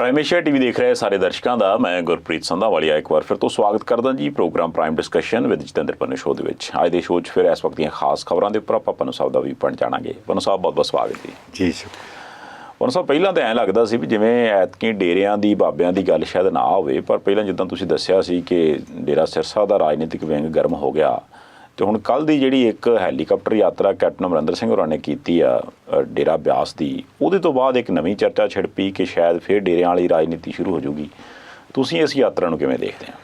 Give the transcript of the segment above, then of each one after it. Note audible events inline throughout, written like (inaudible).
Prime Asia TV ਦੇਖ ਰਹੇ ਸਾਰੇ ਦਰਸ਼ਕਾਂ ਦਾ ਮੈਂ ਗੁਰਪ੍ਰੀਤ ਸੰਧਾਵਾਲੀਆ ਇੱਕ ਵਾਰ ਫਿਰ ਤੋਂ ਸਵਾਗਤ ਕਰਦਾ ਜੀ program prime discussion with Jatinder Pannu show ਦੇ ਵਿੱਚ। ਅੱਜ ਦੇ ਸ਼ੋਅ 'ਚ ਫਿਰ ਇਸ ਵਕਤ ਦੀਆਂ ਖਾਸ ਖਬਰਾਂ ਦੇ ਉੱਪਰ ਆਪਾਂ ਪਨੂ ਸਾਹਿਬ ਦਾ ਵੀ ਪਣ ਜਾਣਾਂਗੇ। ਪਨੂ ਸਾਹਿਬ ਬਹੁਤ ਬਹੁਤ ਸਵਾਗਤ ਜੀ। ਜੀ ਪਨੂ ਸਾਹਿਬ ਪਹਿਲਾਂ ਤਾਂ ਐਂ ਲੱਗਦਾ ਸੀ ਵੀ ਜਿਵੇਂ ਐਤਕੀ ਡੇਰਿਆਂ ਦੀ ਬਾਬਿਆਂ ਦੀ ਗੱਲ ਸ਼ਾਇਦ ਨਾ ਹੋਵੇ ਪਰ ਪਹਿਲਾਂ ਜਿੱਦਾਂ ਤੁਸੀਂ ਦੱਸਿਆ ਸੀ ਕਿ ਡੇਰਾ ਸਿਰਸਾ ਦਾ ਰਾਜਨੀਤਿਕ ਵਿੰਗ ਗਰਮ ਹੋ ਗਿਆ ਤੇ ਹੁਣ ਕੱਲ ਦੀ ਜਿਹੜੀ ਇੱਕ ਹੈਲੀਕਾਪਟਰ ਯਾਤਰਾ ਕੈਪਟਨ ਅਮਰਿੰਦਰ ਸਿੰਘ ਹੋਰਾਂ ਨੇ ਕੀਤੀ ਆ ਡੇਰਾ ਬਿਆਸ ਦੀ ਉਹਦੇ ਤੋਂ ਬਾਅਦ ਇੱਕ ਨਵੀਂ ਚਰਚਾ ਛਿੜ ਪਈ ਕਿ ਸ਼ਾਇਦ ਫਿਰ ਡੇਰਿਆਂ ਵਾਲੀ ਰਾਜਨੀਤੀ ਸ਼ੁਰੂ ਹੋ ਜਾਊਗੀ ਤੁਸੀਂ ਇਸ ਯਾਤਰਾ ਨੂੰ ਕਿਵੇਂ ਦੇਖਦੇ ਹੋ?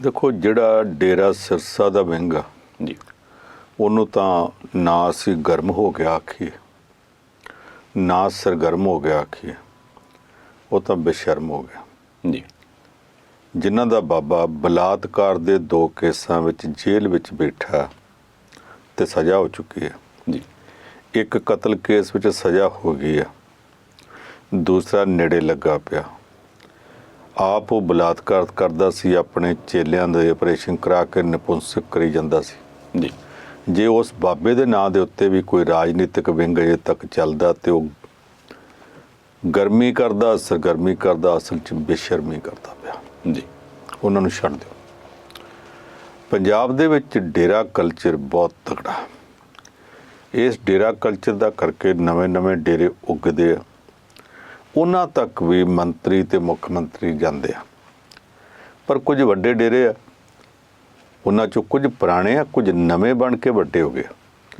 ਦੇਖੋ ਜਿਹੜਾ ਡੇਰਾ ਸਿਰਸਾ ਦਾ ਵਿੰਗ ਆ ਜੀ। ਉਹਨੂੰ ਤਾਂ ਨਾ ਅਸੀਂ ਗਰਮ ਹੋ ਗਿਆ ਆਖੀਏ ਨਾ ਸਰਗਰਮ ਹੋ ਗਿਆ ਆਖੀਏ ਉਹ ਤਾਂ ਬੇਸ਼ਰਮ ਹੋ ਗਿਆ। ਜੀ। ਜਿਨ੍ਹਾਂ ਦਾ ਬਾਬਾ ਬਲਾਤਕਾਰ ਦੇ ਦੋ ਕੇਸਾਂ ਵਿੱਚ ਜੇਲ੍ਹ ਵਿੱਚ ਬੈਠਾ ਤੇ ਸਜ਼ਾ ਹੋ ਚੁੱਕੀ ਹੈ। ਜੀ। ਇੱਕ ਕਤਲ ਕੇਸ ਵਿੱਚ ਸਜ਼ਾ ਹੋ ਗਈ ਹੈ। ਦੂਸਰਾ ਨੇੜੇ ਲੱਗਾ ਪਿਆ। ਆਪ ਉਹ ਬਲਾਤਕਾਰ ਕਰਦਾ ਸੀ ਆਪਣੇ ਚੇਲਿਆਂ ਦੇ ਆਪਰੇਸ਼ਨ ਕਰਾ ਕੇ ਨਪੁੰਸਕ ਕਰੀ ਜਾਂਦਾ ਸੀ। ਜੀ। ਜੇ ਉਸ ਬਾਬੇ ਦੇ ਨਾਂ ਦੇ ਉੱਤੇ ਵੀ ਕੋਈ ਰਾਜਨੀਤਿਕ ਵਿੰਗ ਅਜੇ ਤੱਕ ਚੱਲਦਾ ਤੇ ਉਹ ਗਰਮੀ ਕਰਦਾ ਸਰਗਰਮੀ ਕਰਦਾ ਅਸਲ 'ਚ ਬੇਸ਼ਰਮੀ ਕਰਦਾ ਪਿਆ। ਜੀ। ਉਹਨਾਂ ਨੂੰ ਛੱਡ ਦਿਓ। ਪੰਜਾਬ ਦੇ ਵਿੱਚ ਡੇਰਾ ਕਲਚਰ ਬਹੁਤ ਤਕੜਾ ਇਸ ਡੇਰਾ ਕਲਚਰ ਦਾ ਕਰਕੇ ਨਵੇਂ-ਨਵੇਂ ਡੇਰੇ ਉੱਗਦੇ ਆ। ਉਹਨਾਂ ਤੱਕ ਵੀ ਮੰਤਰੀ ਤੇ ਮੁੱਖ ਮੰਤਰੀ ਜਾਂਦੇ ਆ। ਪਰ ਕੁਝ ਵੱਡੇ ਡੇਰੇ ਆ। ਉਹਨਾਂ ਚੋਂ ਕੁਝ ਪੁਰਾਣੇ ਆ ਕੁਝ ਨਵੇਂ ਬਣ ਕੇ ਵੱਡੇ ਹੋ ਗਏ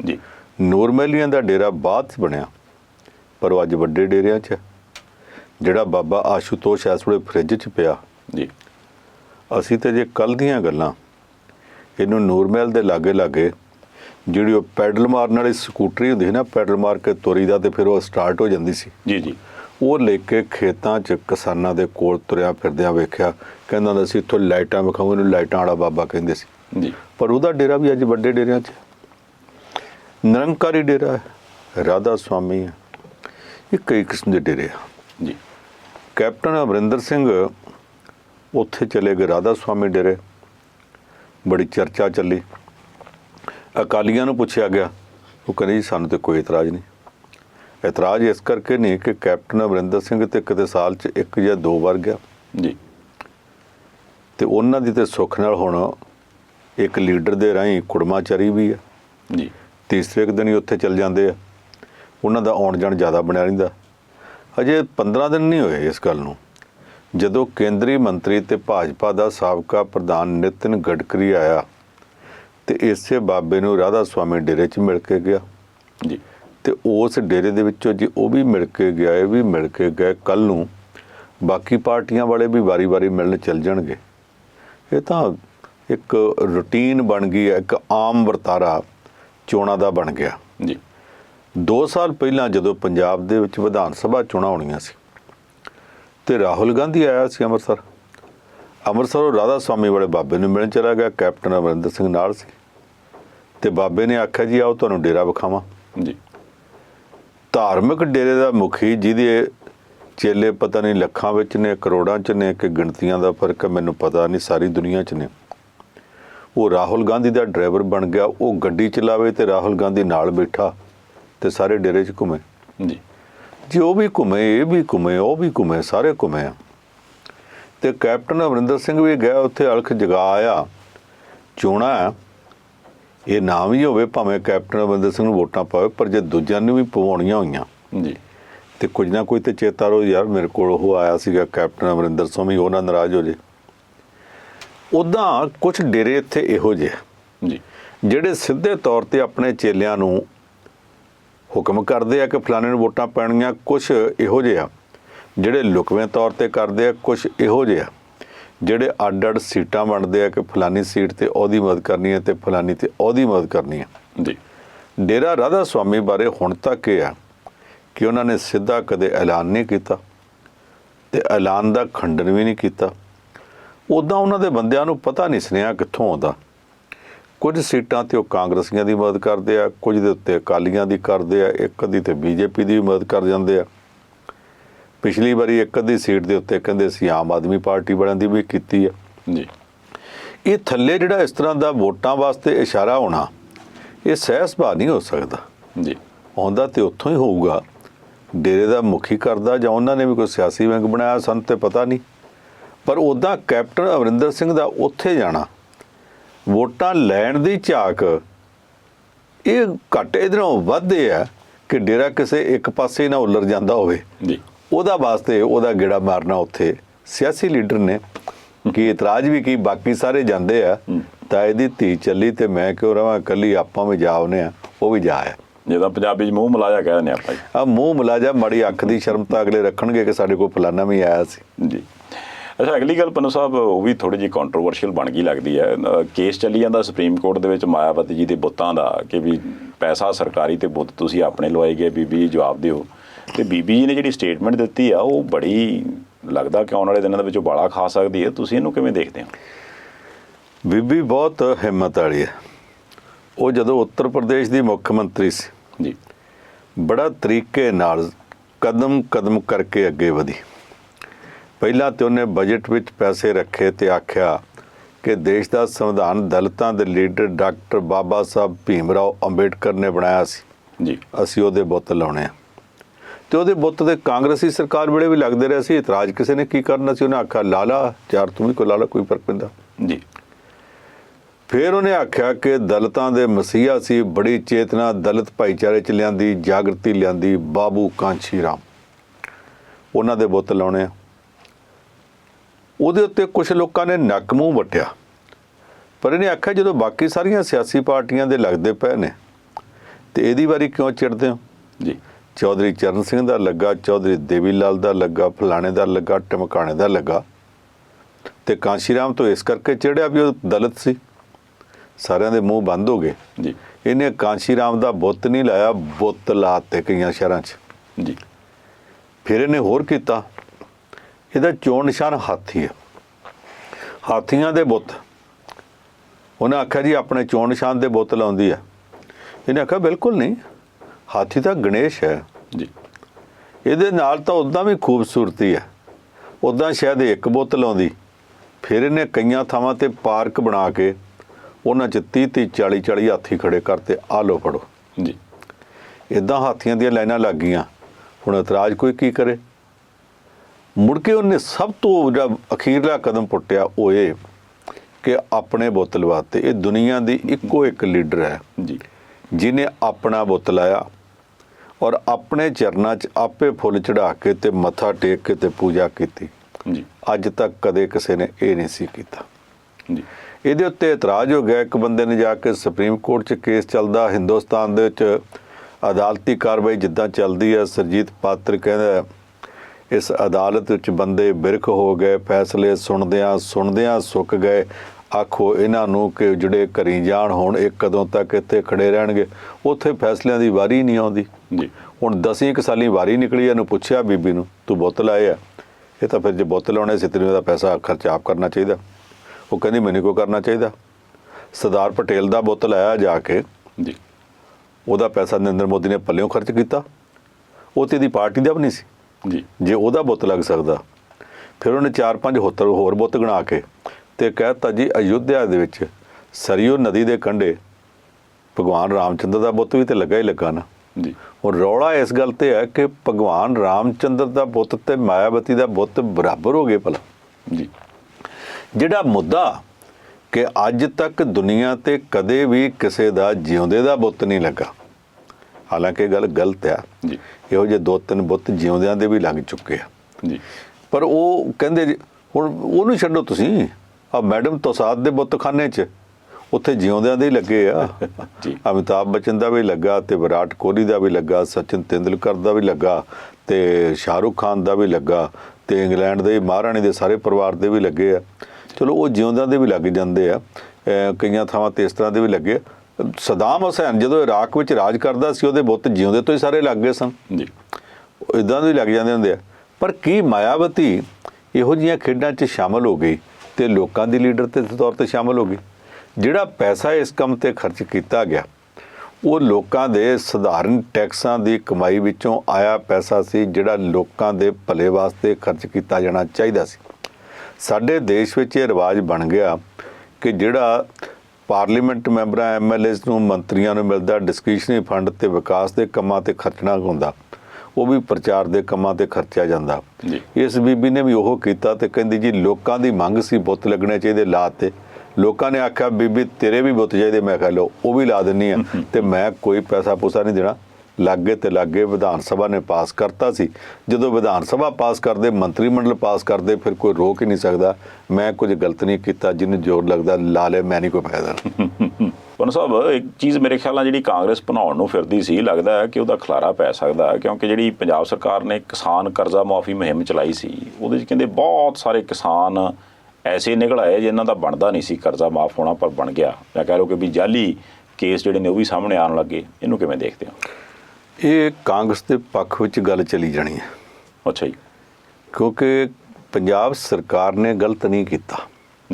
ਜੀ। ਨੂਰਮਹਿਲੀਆਂ ਦਾ ਡੇਰਾ ਬਾਅਦ ਬਣਿਆ। ਪਰ ਉਹ ਅੱਜ ਵੱਡੇ ਡੇਰਿਆਂ 'ਚ। ਜਿਹੜਾ ਬਾਬਾ ਆਸ਼ੂਤੋਸ਼ ਇਸ ਵੇਲੇ ਫ੍ਰਿਜ 'ਚ ਪਿਆ। ਜੀ। ਅਸੀਂ ਤੇ ਜੇ ਕੱਲ ਦੀਆਂ ਗੱਲਾਂ ਇਹਨੂੰ ਨੂਰਮਹਿਲ ਦੇ ਲਾਗੇ ਲਾਗੇ ਜਿਹੜੀ ਉਹ ਪੈਡਲ ਮਾਰਨ ਵਾਲੀ ਸਕੂਟਰੀ ਹੁੰਦੀ ਸੀ ਨਾ ਪੈਡਲ ਮਾਰ ਕੇ ਤੁਰੀ ਦਾ ਤੇ ਫਿਰ ਉਹ ਸਟਾਰਟ ਹੋ ਜਾਂਦੀ ਸੀ। ਜੀ ਜੀ। ਉਹ ਲੈ ਕੇ ਖੇਤਾਂ 'ਚ ਕਿਸਾਨਾਂ ਦੇ ਕੋਲ ਤੁਰਿਆ ਫਿਰਦਿਆਂ ਵੇਖਿਆ ਕਹਿੰਦਾ ਹੁੰਦਾ ਸੀ ਇੱਥੋਂ ਲਾਈਟਾਂ ਵਿਖਾਉਂ ਇਹਨੂੰ ਲਾਈਟਾਂ ਵਾਲਾ ਬਾਬਾ ਕਹਿੰਦੇ ਸੀ। ਜੀ। ਪਰ ਉਹਦਾ ਡੇਰਾ ਵੀ ਅੱਜ ਵੱਡੇ ਡੇਰਿਆਂ 'ਚ। ਹੈ। ਨਿਰੰਕਾਰੀ ਡੇਰਾ ਹੈ ਰਾਧਾ ਸੁਆਮੀ ਹੈ ਇਹ ਕਈ ਕਿਸਮ ਦੇ ਡੇਰੇ ਆ। ਜੀ। ਕੈਪਟਨ ਅਮਰਿੰਦਰ ਸਿੰਘ ਉੱਥੇ ਚਲੇ ਗਏ ਰਾਧਾ ਸੁਆਮੀ ਡੇਰੇ। ਬੜੀ ਚਰਚਾ ਚੱਲੀ। ਅਕਾਲੀਆਂ ਨੂੰ ਪੁੱਛਿਆ ਗਿਆ। ਉਹ ਕਹਿੰਦੇ ਜੀ ਸਾਨੂੰ ਤੇ ਕੋਈ ਇਤਰਾਜ਼ ਨਹੀਂ। ਇਤਰਾਜ਼ ਇਸ ਕਰਕੇ ਨਹੀਂ ਕਿ ਕੈਪਟਨ ਅਮਰਿੰਦਰ ਸਿੰਘ ਤੇ ਕਿਤੇ ਸਾਲ 'ਚ ਇੱਕ ਜਾਂ ਦੋ ਵਾਰ ਗਿਆ। ਜੀ। ਤੇ ਉਹਨਾਂ ਦੀ ਤੇ ਸੁੱਖ ਨਾਲ ਹੁਣ ਇੱਕ ਲੀਡਰ ਦੇ ਰਾਹੀਂ ਕੁੜਮਾਚਾਰੀ ਵੀ ਹੈ। ਜੀ। ਤੀਸਰੇ ਦਿਨ ਹੀ ਉੱਥੇ ਚੱਲ ਜਾਂਦੇ ਆ। ਉਹਨਾਂ ਦਾ ਆਉਣ ਜਾਣ ਜ਼ਿਆਦਾ ਬਣਿਆ ਰਹਿੰਦਾ। ਅਜੇ 15 ਦਿਨ ਨਹੀਂ ਹੋਏ ਇਸ ਗੱਲ ਨੂੰ। ਜਦੋਂ ਕੇਂਦਰੀ ਮੰਤਰੀ ਤੇ ਭਾਜਪਾ ਦਾ ਸਾਬਕਾ ਪ੍ਰਧਾਨ ਨਿਤਿਨ ਗਡਕਰੀ ਆਇਆ ਤੇ ਇਸੇ ਬਾਬੇ ਨੂੰ ਰਾਧਾ ਸੁਆਮੀ ਡੇਰੇ 'ਚ ਮਿਲ ਕੇ ਗਿਆ। ਜੀ। ਤੇ ਉਸ ਡੇਰੇ ਦੇ ਵਿੱਚੋਂ ਜੀ ਉਹ ਵੀ ਮਿਲ ਕੇ ਗਿਆ ਇਹ ਵੀ ਮਿਲ ਕੇ ਗਏ ਕੱਲ ਨੂੰ ਬਾਕੀ ਪਾਰਟੀਆਂ ਵਾਲੇ ਵੀ ਵਾਰੀ-ਵਾਰੀ ਮਿਲਣ ਚੱਲ ਜਾਣਗੇ। ਇਹ ਤਾਂ ਇੱਕ ਰੁਟੀਨ ਬਣ ਗਈ ਹੈ ਇੱਕ ਆਮ ਵਰਤਾਰਾ ਚੋਣਾਂ ਦਾ ਬਣ ਗਿਆ। ਜੀ। 2 ਸਾਲ ਪਹਿਲਾਂ ਜਦੋਂ ਪੰਜਾਬ ਦੇ ਵਿੱਚ ਵਿਧਾਨ ਸਭਾ ਚੋਣਾਂ ਹੋਣੀਆਂ ਸੀ ਤੇ ਰਾਹੁਲ ਗਾਂਧੀ ਆਇਆ ਸੀ ਅੰਮ੍ਰਿਤਸਰ। ਅੰਮ੍ਰਿਤਸਰੋਂ ਰਾਧਾ ਸਵਾਮੀ ਵਾਲੇ ਬਾਬੇ ਨੂੰ ਮਿਲਣ ਚਲਾ ਗਿਆ ਕੈਪਟਨ ਅਮਰਿੰਦਰ ਸਿੰਘ ਨਾਲ ਸੀ। ਤੇ ਬਾਬੇ ਨੇ ਆਖਿਆ ਜੀ ਆਓ ਤੁਹਾਨੂੰ ਡੇਰਾ ਵਿਖਾਵਾਂ। ਜੀ। ਧਾਰਮਿਕ ਡੇਰੇ ਦਾ ਮੁਖੀ ਜਿਹਦੇ ਚੇਲੇ ਪਤਾ ਨਹੀਂ ਲੱਖਾਂ ਵਿੱਚ ਨੇ ਕਰੋੜਾਂ ਚ ਨੇ ਕਿ ਗਿਣਤੀਆਂ ਦਾ ਫ਼ਰਕ ਹੈ ਮੈਨੂੰ ਪਤਾ ਨਹੀਂ ਸਾਰੀ ਦੁਨੀਆ ਚ ਨੇ। ਉਹ ਰਾਹੁਲ ਗਾਂਧੀ ਦਾ ਡਰਾਈਵਰ ਬਣ ਗਿਆ ਉਹ ਗੱਡੀ ਚਲਾਵੇ ਤੇ ਰਾਹੁਲ ਗਾਂਧੀ ਨਾਲ ਬੈਠਾ ਤੇ ਸਾਰੇ ਡੇਰੇ 'ਚ ਘੁੰਮੇ। ਜੀ। ਜੀ ਉਹ ਵੀ ਘੁੰਮੇ ਇਹ ਵੀ ਘੁੰਮੇ ਉਹ ਵੀ ਘੁੰਮੇ ਸਾਰੇ ਘੁੰਮੇ ਆ। ਤੇ ਕੈਪਟਨ ਅਮਰਿੰਦਰ ਸਿੰਘ ਵੀ ਗਿਆ ਉੱਥੇ ਅਲਖ ਜਗਾ ਆਇਆ। ਚੋਣਾ ਇਹ ਨਾ ਵੀ ਹੋਵੇ ਭਾਵੇਂ ਕੈਪਟਨ ਅਮਰਿੰਦਰ ਸਿੰਘ ਨੂੰ ਵੋਟਾਂ ਪਾਵੇ ਪਰ ਜੇ ਦੂਜਿਆਂ ਨੂੰ ਵੀ ਪਵਾਉਣੀਆਂ ਹੋਈਆਂ। ਜੀ। ਤੇ ਕੁਝ ਨਾ ਕੋਈ ਤੇ ਚੇਤਾ ਰੋ ਯਾਰ ਮੇਰੇ ਕੋਲ ਉਹ ਆਇਆ ਸੀਗਾ ਕੈਪਟਨ ਅਮਰਿੰਦਰ ਸਿੰਘ ਵੀ ਉਹਨਾਂ ਨਾਰਾਜ਼ ਹੋ ਜੇ। ਉਦਾਂ ਕੁਝ ਡੇਰੇ ਇੱਥੇ ਇਹੋ ਜਿਹੇ ਜੀ। ਜਿਹੜੇ ਸਿੱਧੇ ਤੌਰ ਤੇ ਆਪਣੇ ਚੇਲਿਆਂ ਨੂੰ ਹੁਕਮ ਕਰਦੇ ਆ ਕਿ ਫਲਾਣੇ ਨੂੰ ਵੋਟਾਂ ਪੈਣੀਆਂ ਕੁਝ ਇਹੋ ਜਿਹੇ ਆ। ਜਿਹੜੇ ਲੁਕਵੇਂ ਤੌਰ ਤੇ ਕਰਦੇ ਆ ਕੁਝ ਇਹੋ ਜਿਹੇ ਆ। ਜਿਹੜੇ ਅੱਡ-ਅੱਡ ਸੀਟਾਂ ਵੰਡਦੇ ਆ ਕਿ ਫਲਾਨੀ ਸੀਟ ਤੇ ਉਹਦੀ ਮਦਦ ਕਰਨੀ ਹੈ ਤੇ ਫਲਾਨੀ ਤੇ ਉਹਦੀ ਮਦਦ ਕਰਨੀ ਹੈ। ਜੀ। ਡੇਰਾ ਰਾਧਾ ਸੁਆਮੀ ਬਾਰੇ ਹੁਣ ਤੱਕ ਇਹ ਆ ਕਿ ਉਹਨਾਂ ਨੇ ਸਿੱਧਾ ਕਦੇ ਐਲਾਨ ਨਹੀਂ ਕੀਤਾ ਤੇ ਐਲਾਨ ਦਾ ਖੰਡਨ ਵੀ ਨਹੀਂ ਕੀਤਾ। ਉਦਾਂ ਉਹਨਾਂ ਦੇ ਬੰਦਿਆਂ ਨੂੰ ਪਤਾ ਨਹੀਂ ਸੁਨੇਹਾ ਕਿੱਥੋਂ ਆਉਂਦਾ। ਕੁਝ ਸੀਟਾਂ ਤੇ ਉਹ ਕਾਂਗਰਸੀਆਂ ਦੀ ਮਦਦ ਕਰਦੇ ਆ ਕੁਝ ਦੇ ਉੱਤੇ ਅਕਾਲੀਆਂ ਦੀ ਕਰਦੇ ਆ ਇੱਕ ਅੱਧੀ ਤੇ ਬੀਜੇਪੀ ਦੀ ਵੀ ਮਦਦ ਕਰ ਜਾਂਦੇ ਆ। ਪਿਛਲੀ ਵਾਰੀ ਇੱਕ ਅੱਧੀ ਸੀਟ ਦੇ ਉੱਤੇ ਕਹਿੰਦੇ ਸੀ ਆਮ ਆਦਮੀ ਪਾਰਟੀ ਵਾਲਿਆਂ ਦੀ ਵੀ ਕੀਤੀ ਆ। ਜੀ। ਇਹ ਥੱਲੇ ਜਿਹੜਾ ਇਸ ਤਰ੍ਹਾਂ ਦਾ ਵੋਟਾਂ ਵਾਸਤੇ ਇਸ਼ਾਰਾ ਹੋਣਾ ਇਹ ਸਹਿ ਸੁਭਾਅ ਨਹੀਂ ਹੋ ਸਕਦਾ। ਜੀ। ਆਉਂਦਾ ਤੇ ਉੱਥੋਂ ਹੀ ਹੋਊਗਾ। ਡੇਰੇ ਦਾ ਮੁਖੀ ਕਰਦਾ ਜਾਂ ਉਹਨਾਂ ਨੇ ਵੀ ਕੋਈ ਸਿਆਸੀ ਵਿੰਗ ਬਣਾਇਆ ਸਾਨੂੰ ਤੇ ਪਤਾ ਨਹੀਂ। ਪਰ ਉਦਾਂ ਕੈਪਟਨ ਅਮਰਿੰਦਰ ਸਿੰਘ ਦਾ ਉੱਥੇ ਜਾਣਾ ਵੋਟਾਂ ਲੈਣ ਦੀ ਝਾਕ। ਇਹ ਘੱਟ ਇਧਰੋਂ ਵੱਧਦੇ ਆ ਕਿ ਡੇਰਾ ਕਿਸੇ ਇੱਕ ਪਾਸੇ ਨਾ ਉਲਰ ਜਾਂਦਾ ਹੋਵੇ। ਜੀ। ਉਹਦਾ ਵਾਸਤੇ ਉਹਦਾ ਗੇੜਾ ਮਾਰਨਾ ਉੱਥੇ। ਸਿਆਸੀ ਲੀਡਰ ਨੇ ਕਿ ਇਤਰਾਜ਼ ਵੀ ਕੀ ਬਾਕੀ ਸਾਰੇ ਜਾਂਦੇ ਆ। ਤਾਂ ਇਹਦੀ ਧੀ ਚੱਲੀ ਤੇ ਮੈਂ ਕਿਉਂ ਰਵਾਂ? ਇਕੱਲੀ ਆਪਾਂ ਵੀ ਜਾ ਆਉਨੇ ਆ ਉਹ ਵੀ ਜਾ ਆ ਜਿਹਦਾ ਪੰਜਾਬੀ ਚ ਮੂੰਹ ਮਲਾਇਆ ਕਹਿ ਦਿੰਦੇ ਆਪਾਂ ਆ ਮੂੰਹ ਮਲਾਜਾ ਮਾੜੀ ਅੱਖ ਦੀ ਸ਼ਰਮ ਤਾਂ ਅਗਲੇ ਰੱਖਣਗੇ ਕਿ ਸਾਡੇ ਕੋਲ ਫਲਾਨਾ ਵੀ ਆਇਆ ਸੀ। ਜੀ। ਅੱਛਾ ਅਗਲੀ ਗੱਲ ਪੰਨੂ ਸਾਹਿਬ ਉਹ ਵੀ ਥੋੜੀ ਜਿਹੀ ਕੰਟਰੋਵਰਸ਼ੀਅਲ ਬਣ ਗਈ ਲੱਗਦੀ ਹੈ। ਕੇਸ ਚੱਲੀ ਜਾਂਦਾ ਸੁਪਰੀਮ ਕੋਰਟ ਦੇ ਵਿੱਚ ਮਾਇਆਵਤੀ ਜੀ ਦੇ ਬੁੱਤਾਂ ਦਾ ਕਿ ਵੀ ਪੈਸਾ ਸਰਕਾਰੀ ਤੇ ਬੁੱਤ ਤੁਸੀਂ ਆਪਣੇ ਲਵਾਏ ਗਏ ਬੀਬੀ ਜੀ ਜਵਾਬ ਦਿਓ। ਤੇ ਬੀਬੀ ਜੀ ਨੇ ਜਿਹੜੀ ਸਟੇਟਮੈਂਟ ਦਿੱਤੀ ਆ ਉਹ ਬੜੀ ਲੱਗਦਾ ਕਿ ਆਉਣ ਵਾਲੇ ਦਿਨਾਂ ਦੇ ਵਿੱਚ ਬਾਲਾ ਖਾ ਸਕਦੀ ਹੈ। ਤੁਸੀਂ ਇਹਨੂੰ ਕਿਵੇਂ ਦੇਖਦੇ ਹੋ? ਬੀਬੀ ਬਹੁਤ ਹਿੰਮਤ ਵਾਲੀ ਹੈ। ਉਹ ਜਦੋਂ ਉੱਤਰ ਪ੍ਰਦੇਸ਼ ਦੀ ਮੁੱਖ ਮੰਤਰੀ ਸੀ ਜੀ। ਬੜਾ ਤਰੀਕੇ ਨਾਲ ਕਦਮ ਕਦਮ ਕਰਕੇ ਅੱਗੇ ਵਧੀ। ਪਹਿਲਾਂ ਤੇ ਉਹਨੇ ਬਜਟ ਵਿੱਚ ਪੈਸੇ ਰੱਖੇ ਤੇ ਆਖਿਆ ਕਿ ਦੇਸ਼ ਦਾ ਸੰਵਿਧਾਨ ਦਲਿਤਾਂ ਦੇ ਲੀਡਰ ਡਾਕਟਰ ਬਾਬਾ ਸਾਹਿਬ ਭੀਮਰਾਓ ਅੰਬੇਡਕਰ ਨੇ ਬਣਾਇਆ ਸੀ। ਜੀ। ਅਸੀਂ ਉਹਦੇ ਬੁੱਤ ਲਾਉਣੇ ਆ। ਤੇ ਉਹਦੇ ਬੁੱਤ ਤੇ ਕਾਂਗਰਸੀ ਸਰਕਾਰ ਵੇਲੇ ਵੀ ਲੱਗਦੇ ਰਹੇ ਸੀ ਇਤਰਾਜ਼ ਕਿਸੇ ਨੇ ਕੀ ਕਰਨਾ ਸੀ? ਉਹਨੇ ਆਖਿਆ ਲਾਲਾ ਚਾਰ ਤੂੰ ਵੀ ਕੋ ਲਾਲਾ ਕੋਈ ਫ਼ਰਕ ਪੈਂਦਾ। ਜੀ। ਫਿਰ ਉਹਨੇ ਆਖਿਆ ਕਿ ਦਲਿਤਾਂ ਦੇ ਮਸੀਹਾ ਸੀ ਬੜੀ ਚੇਤਨਾ ਦਲਿਤ ਭਾਈਚਾਰੇ ਚ ਲਿਆਂਦੀ ਜਾਗਰਤੀ ਲਿਆਂਦੀ ਬਾਬੂ ਕਾਂਛੀ ਰਾਮ। ਉਹਨਾਂ ਦੇ ਬੁੱਤ ਲਾਉਣੇ ਆ। ਉਹਦੇ ਉੱਤੇ ਕੁਝ ਲੋਕਾਂ ਨੇ ਨੱਕ ਮੂੰਹ ਵਟਿਆ। ਪਰ ਇਹਨੇ ਆਖਿਆ ਜਦੋਂ ਬਾਕੀ ਸਾਰੀਆਂ ਸਿਆਸੀ ਪਾਰਟੀਆਂ ਦੇ ਲੱਗਦੇ ਪਏ ਨੇ ਤੇ ਇਹਦੀ ਵਾਰੀ ਕਿਉਂ ਚਿੜਦੇ ਹੋ? ਜੀ। ਚੌਧਰੀ ਚਰਨ ਸਿੰਘ ਦਾ ਲੱਗਾ ਚੌਧਰੀ ਦੇਵੀ ਲਾਲ ਦਾ ਲੱਗਾ ਫਲਾਣੇ ਦਾ ਲੱਗਾ ਟਮਕਾਣੇ ਦਾ ਲੱਗਾ। ਤੇ ਕਾਂਸ਼ੀ ਰਾਮ ਤੋਂ ਇਸ ਕਰਕੇ ਚੜਿਆ ਵੀ ਉਹ ਦਲਿਤ ਸੀ। ਸਾਰਿਆਂ ਦੇ ਮੂੰਹ ਬੰਦ ਹੋ ਗਏ। ਜੀ। ਇਹਨੇ ਕਾਂਸ਼ੀ ਰਾਮ ਦਾ ਬੁੱਤ ਨਹੀਂ ਲਾਇਆ ਬੁੱਤ ਲਾਤੇ ਕਈਆਂ ਸ਼ਹਿਰਾਂ 'ਚ। ਜੀ। ਫਿਰ ਇਹਨੇ ਹੋਰ ਕੀਤਾ। ਇਹਦਾ ਚੋਣ ਨਿਸ਼ਾਨ ਹਾਥੀ ਹੈ। ਹਾਥੀਆਂ ਦੇ ਬੁੱਤ। ਉਹਨੇ ਆਖਿਆ ਜੀ ਆਪਣੇ ਚੋਣ ਨਿਸ਼ਾਨ ਦੇ ਬੁੱਤ ਲਾਉਂਦੀ ਹੈ ਇਹਨੇ ਆਖਿਆ ਬਿਲਕੁਲ ਨਹੀਂ। ਹਾਥੀ ਤਾਂ ਗਣੇਸ਼ ਹੈ। ਜੀ। ਇਹਦੇ ਨਾਲ ਤਾਂ ਉਦਾਂ ਵੀ ਖੂਬਸੂਰਤੀ ਹੈ। ਉਦਾਂ ਸ਼ਾਇਦ ਇੱਕ ਬੁੱਤ ਲਾਉਂਦੀ। ਫਿਰ ਇਹਨੇ ਕਈਆਂ ਥਾਵਾਂ ਤੇ ਪਾਰਕ ਬਣਾ ਕੇ ਉਹਨਾਂ 'ਚ 30 30 40 40 ਹਾਥੀ ਖੜੇ ਕਰਤੇ। ਆ ਲੋ ਫੜੋ। ਜੀ। ਇਦਾਂ ਹਾਥੀਆਂ ਦੀਆਂ ਲਾਈਨਾਂ ਲੱਗ ਗਈਆਂ। ਹੁਣ ਇਤਰਾਜ਼ ਕੋਈ ਕੀ ਕਰੇ? ਮੁੜ ਕੇ ਉਹਨੇ ਸਭ ਤੋਂ ਜਿਹੜਾ ਅਖੀਰਲਾ ਕਦਮ ਪੁੱਟਿਆ ਉਹ ਇਹ ਕਿ ਆਪਣੇ ਬੁੱਤ ਲਵਾਤੇ ਇਹ ਦੁਨੀਆ ਦੀ ਇੱਕੋ ਇੱਕ ਲੀਡਰ ਹੈ। ਜੀ। ਜਿਨੇ ਆਪਣਾ ਬੁੱਤ ਲਾਇਆ ਔਰ ਆਪਣੇ ਚਰਨਾਂ 'ਚ ਆਪੇ ਫੁੱਲ ਚੜਾ ਕੇ ਤੇ ਮੱਥਾ ਟੇਕ ਕੇ ਤੇ ਪੂਜਾ ਕੀਤੀ। ਜੀ। ਅੱਜ ਤੱਕ ਕਦੇ ਕਿਸੇ ਨੇ ਇਹ ਨਹੀਂ ਸੀ ਕੀਤਾ। ਜੀ। ਇਹਦੇ ਉੱਤੇ ਇਤਰਾਜ਼ ਹੋ ਗਿਆ ਇੱਕ ਬੰਦੇ ਨੇ ਜਾ ਕੇ ਸੁਪਰੀਮ ਕੋਰਟ 'ਚ ਕੇਸ ਚੱਲਦਾ ਹਿੰਦੁਸਤਾਨ ਦੇ ਵਿੱਚ ਅਦਾਲਤੀ ਕਾਰਵਾਈ ਜਿੱਦਾਂ ਚੱਲਦੀ ਹੈ ਸਰਜੀਤ ਪਾਤਰ ਕਹਿੰਦਾ ਇਸ ਅਦਾਲਤ ਵਿੱਚ ਬੰਦੇ ਬਿਰਖ ਹੋ ਗਏ ਫੈਸਲੇ ਸੁਣਦਿਆਂ ਸੁਣਦਿਆਂ ਸੁੱਕ ਗਏ। ਆਖੋ ਇਹਨਾਂ ਨੂੰ ਕਿ ਜਿਹੜੇ ਘਰੀ ਜਾਣ ਹੁਣ ਇਹ ਕਦੋਂ ਤੱਕ ਇੱਥੇ ਖੜੇ ਰਹਿਣਗੇ? ਉੱਥੇ ਫੈਸਲਿਆਂ ਦੀ ਵਾਰੀ ਨਹੀਂ ਆਉਂਦੀ। ਜੀ। ਹੁਣ ਦਸੀਂ ਕੁ ਸਾਲੀ ਵਾਰੀ ਨਿਕਲੀ ਇਹਨੂੰ ਪੁੱਛਿਆ ਬੀਬੀ ਨੂੰ ਤੂੰ ਬੁੱਤ ਲਾਏ ਆ? ਇਹ ਤਾਂ ਫਿਰ ਜੇ ਬੁੱਤ ਲਾਉਣੇ ਸੀ ਤੈਨੂੰ ਇਹਦਾ ਪੈਸਾ ਖਰਚਾ ਆਪ ਕਰਨਾ ਚਾਹੀਦਾ। ਉਹ ਕਹਿੰਦੀ ਮੈਨੂੰ ਕਿਉਂ ਕਰਨਾ ਚਾਹੀਦਾ? ਸਰਦਾਰ ਪਟੇਲ ਦਾ ਬੁੱਤ ਲਾਇਆ ਜਾ ਕੇ। ਜੀ। ਉਹਦਾ ਪੈਸਾ ਨਰਿੰਦਰ ਮੋਦੀ ਨੇ ਪੱਲਿਓਂ ਖਰਚ ਕੀਤਾ। ਉਹ ਤੇ ਦੀ ਪਾਰਟੀ ਦਾ ਵੀ ਨਹੀਂ ਸੀ। ਜੀ ਜੇ ਉਹਦਾ ਬੁੱਤ ਲੱਗ ਸਕਦਾ ਫਿਰ ਉਹਨੇ ਚਾਰ ਪੰਜ ਹੋਤਰ ਹੋਰ ਬੁੱਤ ਗਣਾ ਕੇ ਤੇ ਕਹਿਤਾ ਜੀ ਅਯੁੱਧਿਆ ਦੇ ਵਿੱਚ ਸਰਿਓ ਨਦੀ ਦੇ ਕੰਢੇ ਭਗਵਾਨ ਰਾਮਚੰਦਰ ਦਾ ਬੁੱਤ ਵੀ ਤੇ ਲੱਗਾ ਹੀ ਲੱਗਾ ਨਾ। ਜੀ। ਔਰ ਰੌਲਾ ਇਸ ਗੱਲ ਤੇ ਹੈ ਕਿ ਭਗਵਾਨ ਰਾਮਚੰਦਰ ਦਾ ਬੁੱਤ ਤੇ ਮਾਇਆਵਤੀ ਦਾ ਬੁੱਤ ਬਰਾਬਰ ਹੋ ਗਏ ਭਲਾ। ਜੀ। ਜਿਹੜਾ ਮੁੱਦਾ ਕਿ ਅੱਜ ਤੱਕ ਦੁਨੀਆ ਤੇ ਕਦੇ ਵੀ ਕਿਸੇ ਦਾ ਜਿਉਂਦੇ ਦਾ ਬੁੱਤ ਨਹੀਂ ਲੱਗਾ ਹਾਲਾਂਕਿ ਗੱਲ ਗਲਤ ਆ। ਜੀ। ਇਹੋ ਜਿਹੇ ਦੋ ਤਿੰਨ ਬੁੱਤ ਜਿਉਂਦਿਆਂ ਦੇ ਵੀ ਲੱਗ ਚੁੱਕੇ ਆ। ਜੀ। ਪਰ ਉਹ ਕਹਿੰਦੇ ਹੁਣ ਉਹਨੂੰ ਛੱਡੋ ਤੁਸੀਂ। ਆ ਮੈਡਮ ਤੋਸਾਦ ਦੇ ਬੁੱਤਖਾਨੇ 'ਚ ਉੱਥੇ ਜਿਉਂਦਿਆਂ ਦੇ ਲੱਗੇ ਆ। (laughs) ਜੀ। ਅਮਿਤਾਭ ਬਚਨ ਦਾ ਵੀ ਲੱਗਾ ਤੇ ਵਿਰਾਟ ਕੋਹਲੀ ਦਾ ਵੀ ਲੱਗਾ ਸਚਿਨ ਤੇਂਦੁਲਕਰ ਦਾ ਵੀ ਲੱਗਾ ਤੇ ਸ਼ਾਹਰੁਖ ਖਾਨ ਦਾ ਵੀ ਲੱਗਾ ਤੇ ਇੰਗਲੈਂਡ ਦੇ ਮਹਾਰਾਣੀ ਦੇ ਸਾਰੇ ਪਰਿਵਾਰ ਦੇ ਵੀ ਲੱਗੇ ਆ। ਚਲੋ ਉਹ ਜਿਉਂਦਿਆਂ ਦੇ ਵੀ ਲੱਗ ਜਾਂਦੇ ਆ। ਕਈਆਂ ਥਾਵਾਂ ਤੇ ਇਸ ਤਰ੍ਹਾਂ ਦੇ ਵੀ ਲੱਗੇ। ਸਦਾਮ ਹੁਸੈਨ ਜਦੋਂ ਇਰਾਕ ਵਿੱਚ ਰਾਜ ਕਰਦਾ ਸੀ ਉਹਦੇ ਬੁੱਤ ਜਿਉਂਦੇ ਤੋਂ ਹੀ ਸਾਰੇ ਲੱਗ ਗਏ ਸਨ। ਜੀ। ਇਦਾਂ ਦੇ ਲੱਗ ਜਾਂਦੇ ਹੁੰਦੇ ਆ। ਪਰ ਕੀ ਮਾਇਆਵਤੀ ਇਹੋ ਜੀਆਂ ਖੇਡਾਂ 'ਚ ਸ਼ਾਮਲ ਹੋ ਗਈ ਤੇ ਲੋਕਾਂ ਦੀ ਲੀਡਰ ਤੇ ਤੌਰ ਤੇ ਸ਼ਾਮਲ ਹੋ ਗਈ? ਜਿਹੜਾ ਪੈਸਾ ਇਸ ਕੰਮ ਤੇ ਖਰਚ ਕੀਤਾ ਗਿਆ ਉਹ ਲੋਕਾਂ ਦੇ ਸਧਾਰਨ ਟੈਕਸਾਂ ਦੀ ਕਮਾਈ ਵਿੱਚੋਂ ਆਇਆ ਪੈਸਾ ਸੀ ਜਿਹੜਾ ਲੋਕਾਂ ਦੇ ਭਲੇ ਵਾਸਤੇ ਖਰਚ ਕੀਤਾ ਜਾਣਾ ਚਾਹੀਦਾ ਸੀ। ਸਾਡੇ ਦੇਸ਼ ਵਿੱਚ ਇਹ ਰਿਵਾਜ ਬਣ ਗਿਆ ਕਿ ਜਿਹੜਾ ਪਾਰਲੀਮੈਂਟ ਮੈਂਬਰਾਂ ਐਮਐਲਏਸ ਨੂੰ ਮੰਤਰੀਆਂ ਨੂੰ ਮਿਲਦਾ ਡਿਸਕ੍ਰਿਸ਼ਨਰੀ ਫੰਡ ਤੇ ਵਿਕਾਸ ਦੇ ਕੰਮਾਂ ਤੇ ਖਰਚਣਾ ਹੁੰਦਾ ਉਹ ਵੀ ਪ੍ਰਚਾਰ ਦੇ ਕੰਮਾਂ ਤੇ ਖਰਚਿਆ ਜਾਂਦਾ। ਇਸ ਬੀਬੀ ਨੇ ਵੀ ਉਹ ਕੀਤਾ ਤੇ ਕਹਿੰਦੀ ਜੀ ਲੋਕਾਂ ਦੀ ਮੰਗ ਸੀ ਬੁੱਤ ਲੱਗਣੇ ਚਾਹੀਦੇ ਲਾ ਤੇ। ਲੋਕਾਂ ਨੇ ਆਖਿਆ ਬੀਬੀ ਤੇਰੇ ਵੀ ਬੁੱਤ ਚਾਹੀਦੇ। ਮੈਂ ਕਿਹਾ ਲਓ ਉਹ ਵੀ ਲਾ ਦਿੰਨੀ ਆ ਤੇ ਮੈਂ ਕੋਈ ਪੈਸਾ ਪੂਸਾ ਨਹੀਂ ਦੇਣਾ। ਲਾਗੇ ਤੇ ਲਾਗੇ ਵਿਧਾਨ ਸਭਾ ਨੇ ਪਾਸ ਕਰਤਾ ਸੀ। ਜਦੋਂ ਵਿਧਾਨ ਸਭਾ ਪਾਸ ਕਰਦੇ, ਮੰਤਰੀ ਮੰਡਲ ਪਾਸ ਕਰਦੇ, ਫਿਰ ਕੋਈ ਰੋਕ ਹੀ ਨਹੀਂ ਸਕਦਾ। ਮੈਂ ਕੁਝ ਗਲਤ ਨਹੀਂ ਕੀਤਾ, ਜਿਹਨੂੰ ਜ਼ੋਰ ਲੱਗਦਾ, ਲਾ ਲੈ ਮੈਂ ਨਹੀਂ ਕੋਈ ਫਾਇਦਾ। ਪਨ ਸਾਹਿਬ, ਇੱਕ ਚੀਜ਼ ਮੇਰੇ ਖਿਆਲ ਨਾਲ ਜਿਹੜੀ ਕਾਂਗਰਸ ਬਣਾਉਣ ਨੂੰ ਫਿਰਦੀ ਸੀ, ਲੱਗਦਾ ਹੈ ਕਿ ਉਹਦਾ ਖਲਾਰਾ ਪੈ ਸਕਦਾ ਹੈ, ਕਿਉਂਕਿ ਜਿਹੜੀ ਪੰਜਾਬ ਸਰਕਾਰ ਨੇ ਕਿਸਾਨ ਕਰਜ਼ਾ ਮਾਫੀ ਮੁਹਿੰਮ ਚਲਾਈ ਸੀ, ਉਹਦੇ 'ਚ ਕਹਿੰਦੇ ਬਹੁਤ ਸਾਰੇ ਕਿਸਾਨ ਐਸੇ ਨਿਕਲ ਆਏ ਜਿਨ੍ਹਾਂ ਦਾ ਬਣਦਾ ਨਹੀਂ ਸੀ, ਕਰਜ਼ਾ ਮਾਫ ਹੋਣਾ ਪਰ ਬਣ ਗਿਆ। ਮੈਂ ਕਹਿ ਲਓ ਕਿ ਵੀ ਜਾਲੀ ਕੇਸ ਜਿਹੜੇ ਨੇ ਉਹ ਵੀ ਸਾਹਮਣੇ ਆਉਣ ਲੱਗੇ। ਇਹਨੂੰ ਕਿਵੇਂ ਦੇਖਦੇ ਹੋ? ਇਹ ਕਾਂਗਰਸ ਦੇ ਪੱਖ ਵਿੱਚ ਗੱਲ ਚਲੀ ਜਾਣੀ ਹੈ। ਅੱਛਾ ਜੀ। ਕਿਉਂਕਿ ਪੰਜਾਬ ਸਰਕਾਰ ਨੇ ਗਲਤ ਨਹੀਂ ਕੀਤਾ।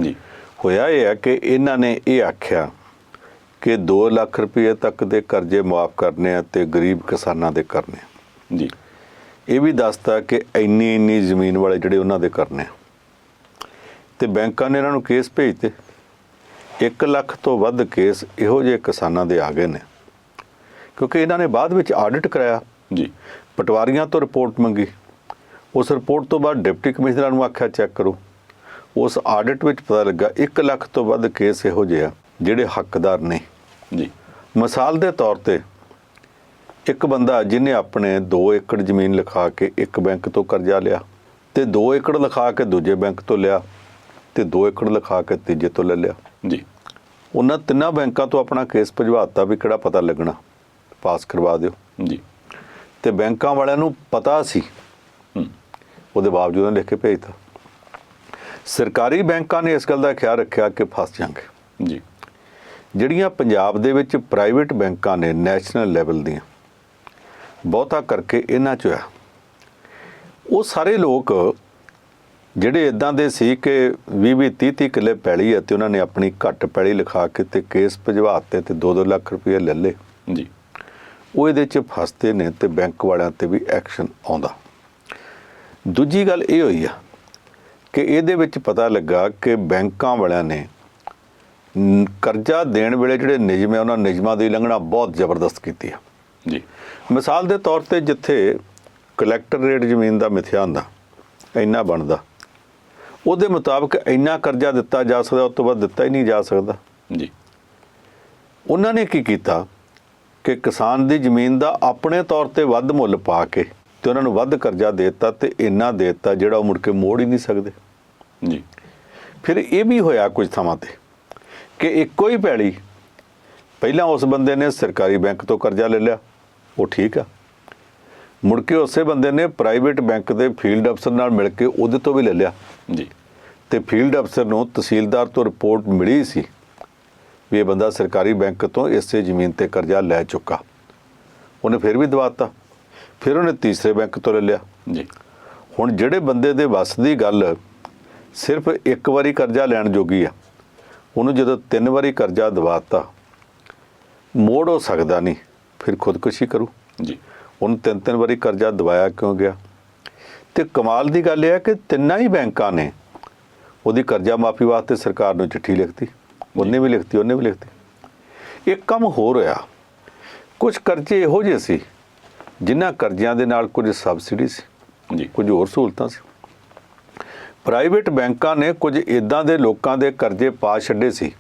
ਜੀ। ਹੋਇਆ ਇਹ ਹੈ ਕਿ ਇਹਨਾਂ ਨੇ ਇਹ ਆਖਿਆ ਕਿ 2 ਲੱਖ ਰੁਪਏ ਤੱਕ ਦੇ ਕਰਜ਼ੇ ਮਾਫ ਕਰਨੇ ਆ ਤੇ ਗਰੀਬ ਕਿਸਾਨਾਂ ਦੇ ਕਰਨੇ ਆ। ਜੀ। ਇਹ ਵੀ ਦੱਸਤਾ ਕਿ ਇੰਨੀ ਇੰਨੀ ਜ਼ਮੀਨ ਵਾਲੇ ਜਿਹੜੇ ਉਹਨਾਂ ਦੇ ਕਰਨੇ ਆ। ਤੇ ਬੈਂਕਾਂ ਨੇ ਇਹਨਾਂ ਨੂੰ ਕੇਸ ਭੇਜਤੇ। 1 ਲੱਖ ਤੋਂ ਵੱਧ ਕੇਸ ਇਹੋ ਜਿਹੇ ਕਿਸਾਨਾਂ ਦੇ ਆ ਗਏ ਨੇ। ਕਿਉਂਕਿ ਇਹਨਾਂ ਨੇ ਬਾਅਦ ਵਿੱਚ ਆਡਿਟ ਕਰਾਇਆ। ਜੀ। ਪਟਵਾਰੀਆਂ ਤੋਂ ਰਿਪੋਰਟ ਮੰਗੀ। ਉਸ ਰਿਪੋਰਟ ਤੋਂ ਬਾਅਦ ਡਿਪਟੀ ਕਮਿਸ਼ਨਰਾਂ ਨੂੰ ਆਖਿਆ ਚੈੱਕ ਕਰੋ। ਉਸ ਆਡਿਟ ਵਿੱਚ ਪਤਾ ਲੱਗਾ 1 ਲੱਖ ਤੋਂ ਵੱਧ ਕੇਸ ਇਹੋ ਜਿਹੇ ਆ ਜਿਹੜੇ ਹੱਕਦਾਰ ਨੇ। ਜੀ। ਮਿਸਾਲ ਦੇ ਤੌਰ ਤੇ ਇੱਕ ਬੰਦਾ ਜਿਹਨੇ ਆਪਣੇ 2 ਏਕੜ ਜ਼ਮੀਨ ਲਿਖਾ ਕੇ ਇੱਕ ਬੈਂਕ ਤੋਂ ਕਰਜ਼ਾ ਲਿਆ ਤੇ 2 ਏਕੜ ਲਿਖਾ ਕੇ ਦੂਜੇ ਬੈਂਕ ਤੋਂ ਲਿਆ ਤੇ 2 ਏਕੜ ਲਿਖਾ ਕੇ ਤੀਜੇ ਤੋਂ ਲੈ ਲਿਆ। ਜੀ। ਉਹਨਾਂ ਤਿੰਨਾਂ ਬੈਂਕਾਂ ਤੋਂ ਆਪਣਾ ਕੇਸ ਭਜਵਾਤਾ ਵੀ ਕਿਹੜਾ ਪਤਾ ਲੱਗਣਾ। ਪਾਸ ਕਰਵਾ ਦਿਓ। ਜੀ। ਤੇ ਬੈਂਕਾਂ ਵਾਲਿਆਂ ਨੂੰ ਪਤਾ ਸੀ। ਹੂੰ। ਉਹਦੇ ਬਾਵਜੂਦ ਉਹਨੇ ਲਿਖ ਕੇ ਭੇਜਤਾ। ਸਰਕਾਰੀ ਬੈਂਕਾਂ ਨੇ ਇਸ ਗੱਲ ਦਾ ਖਿਆਲ ਰੱਖਿਆ ਕਿ ਫਸ ਜਾਣਗੇ ਜੀ। ਜਿਹੜੀਆਂ ਪੰਜਾਬ ਦੇ ਵਿੱਚ ਪ੍ਰਾਈਵੇਟ ਬੈਂਕਾਂ ਨੇ ਨੈਸ਼ਨਲ ਲੈਵਲ ਦੀਆਂ ਬਹੁਤਾ ਕਰਕੇ ਇਹਨਾਂ 'ਚ ਆ। ਉਹ ਸਾਰੇ ਲੋਕ ਜਿਹੜੇ ਇਦਾਂ ਦੇ ਸੀ ਕਿ 20 20 30 30 ਕਿੱਲੇ ਪੈਲੀ ਹੈ ਤੇ ਉਹਨਾਂ ਨੇ ਆਪਣੀ ਘੱਟ ਪੈਲੀ ਲਿਖਾ ਕੇ ਤੇ ਕੇਸ ਭਜਵਾਤੇ ਤੇ 2-2 ਲੱਖ ਰੁਪਏ ਲੈ ਲਏ। ਜੀ। ਉਹ ਇਹਦੇ 'ਚ ਫਸਦੇ ਨੇ ਤੇ ਬੈਂਕ ਵਾਲਿਆਂ ਤੇ ਵੀ ਐਕਸ਼ਨ ਆਉਂਦਾ। ਦੂਜੀ ਗੱਲ ਇਹ ਹੋਈ ਆ ਕਿ ਇਹਦੇ ਵਿੱਚ ਪਤਾ ਲੱਗਾ ਕਿ ਬੈਂਕਾਂ ਵਾਲਿਆਂ ਨੇ ਕਰਜ਼ਾ ਦੇਣ ਵੇਲੇ ਜਿਹੜੇ ਨਿਯਮ ਹੈ ਉਹਨਾਂ ਨਿਯਮਾਂ ਦੀ ਉਲੰਘਣਾ ਬਹੁਤ ਜ਼ਬਰਦਸਤ ਕੀਤੀ ਆ। ਜੀ। ਮਿਸਾਲ ਦੇ ਤੌਰ ਤੇ ਜਿੱਥੇ ਕਲੈਕਟਰ ਰੇਟ ਜ਼ਮੀਨ ਦਾ ਮਿਥਿਆ ਹੁੰਦਾ ਇੰਨਾ ਬਣਦਾ। ਉਹਦੇ ਮੁਤਾਬਕ ਇੰਨਾ ਕਰਜ਼ਾ ਦਿੱਤਾ ਜਾ ਸਕਦਾ ਉਸ ਤੋਂ ਬਾਅਦ ਦਿੱਤਾ ਹੀ ਨਹੀਂ ਜਾ ਸਕਦਾ। ਜੀ। ਉਹਨਾਂ ਨੇ ਕੀ ਕੀਤਾ? ਕਿ ਕਿਸਾਨ ਦੀ ਜ਼ਮੀਨ ਦਾ ਆਪਣੇ ਤੌਰ ਤੇ ਵੱਧ ਮੁੱਲ ਪਾ ਕੇ ਤੇ ਉਹਨਾਂ ਨੂੰ ਵੱਧ ਕਰਜ਼ਾ ਦੇ ਦਿੱਤਾ ਤੇ ਇੰਨਾ ਦੇ ਦਿੱਤਾ ਜਿਹੜਾ ਉਹ ਮੁੜ ਕੇ ਮੋੜ ਹੀ ਨਹੀਂ ਸਕਦੇ। ਜੀ। ਫਿਰ ਇਹ ਵੀ ਹੋਇਆ ਕੁਝ ਥਾਵਾਂ ਤੇ ਕਿ ਇੱਕੋ ਹੀ ਪੈੜੀ ਪਹਿਲਾਂ ਉਸ ਬੰਦੇ ਨੇ ਸਰਕਾਰੀ ਬੈਂਕ ਤੋਂ ਕਰਜ਼ਾ ਲੈ ਲਿਆ ਉਹ ਠੀਕ ਆ। ਮੁੜ ਕੇ ਉਸੇ ਬੰਦੇ ਨੇ ਪ੍ਰਾਈਵੇਟ ਬੈਂਕ ਦੇ ਫੀਲਡ ਅਫਸਰ ਨਾਲ ਮਿਲ ਕੇ ਉਹਦੇ ਤੋਂ ਵੀ ਲੈ ਲਿਆ। ਜੀ। ਤੇ ਫੀਲਡ ਅਫਸਰ ਨੂੰ ਤਹਿਸੀਲਦਾਰ ਤੋਂ ਰਿਪੋਰਟ ਮਿਲੀ ਸੀ ਵੀ ਇਹ ਬੰਦਾ ਸਰਕਾਰੀ ਬੈਂਕ ਤੋਂ ਇਸੇ ਜ਼ਮੀਨ ਤੇ ਕਰਜ਼ਾ ਲੈ ਚੁੱਕਾ। ਉਹਨੇ ਫਿਰ ਵੀ ਦਵਾਤਾ। ਫਿਰ ਉਹਨੇ ਤੀਸਰੇ ਬੈਂਕ ਤੋਂ ਲੈ ਲਿਆ। ਜੀ। ਹੁਣ ਜਿਹੜੇ ਬੰਦੇ ਦੇ ਵੱਸ ਦੀ ਗੱਲ ਸਿਰਫ ਇੱਕ ਵਾਰੀ ਕਰਜ਼ਾ ਲੈਣ ਜੋਗੀ ਆ ਉਹਨੂੰ ਜਦੋਂ ਤਿੰਨ ਵਾਰੀ ਕਰਜ਼ਾ ਦਵਾਤਾ ਮੋੜ ਹੋ ਸਕਦਾ ਨਹੀਂ ਫਿਰ ਖੁਦਕੁਸ਼ੀ ਕਰੂ। ਜੀ। ਉਹਨੂੰ ਤਿੰਨ ਤਿੰਨ ਵਾਰੀ ਕਰਜ਼ਾ ਦਵਾਇਆ ਕਿਉਂ ਗਿਆ? ਤੇ ਕਮਾਲ ਦੀ ਗੱਲ ਇਹ ਹੈ ਕਿ ਤਿੰਨਾਂ ਹੀ ਬੈਂਕਾਂ ਨੇ ਉਹਦੀ ਕਰਜ਼ਾ ਮਾਫੀ ਵਾਸਤੇ ਸਰਕਾਰ ਨੂੰ ਚਿੱਠੀ ਲਿਖਤੀ। ਉਹਨੇ ਵੀ ਲਿਖਤੀ ਉਹਨੇ ਵੀ ਲਿਖਤੀ। ਇੱਕ ਕੰਮ ਹੋਰ ਹੋਇਆ। ਕੁਝ ਕਰਜ਼ੇ ਇਹੋ ਜਿਹੇ ਸੀ ਜਿਨ੍ਹਾਂ ਕਰਜ਼ਿਆਂ ਦੇ ਨਾਲ ਕੁਝ ਸਬਸਿਡੀ ਸੀ ਜੀ। ਕੁਝ ਹੋਰ ਸਹੂਲਤਾਂ ਸੀ। ਪ੍ਰਾਈਵੇਟ ਬੈਂਕਾਂ ਨੇ ਕੁਝ ਇਦਾਂ ਦੇ ਲੋਕਾਂ ਦੇ ਕਰਜ਼ੇ ਪਾ ਛੱਡੇ ਸੀ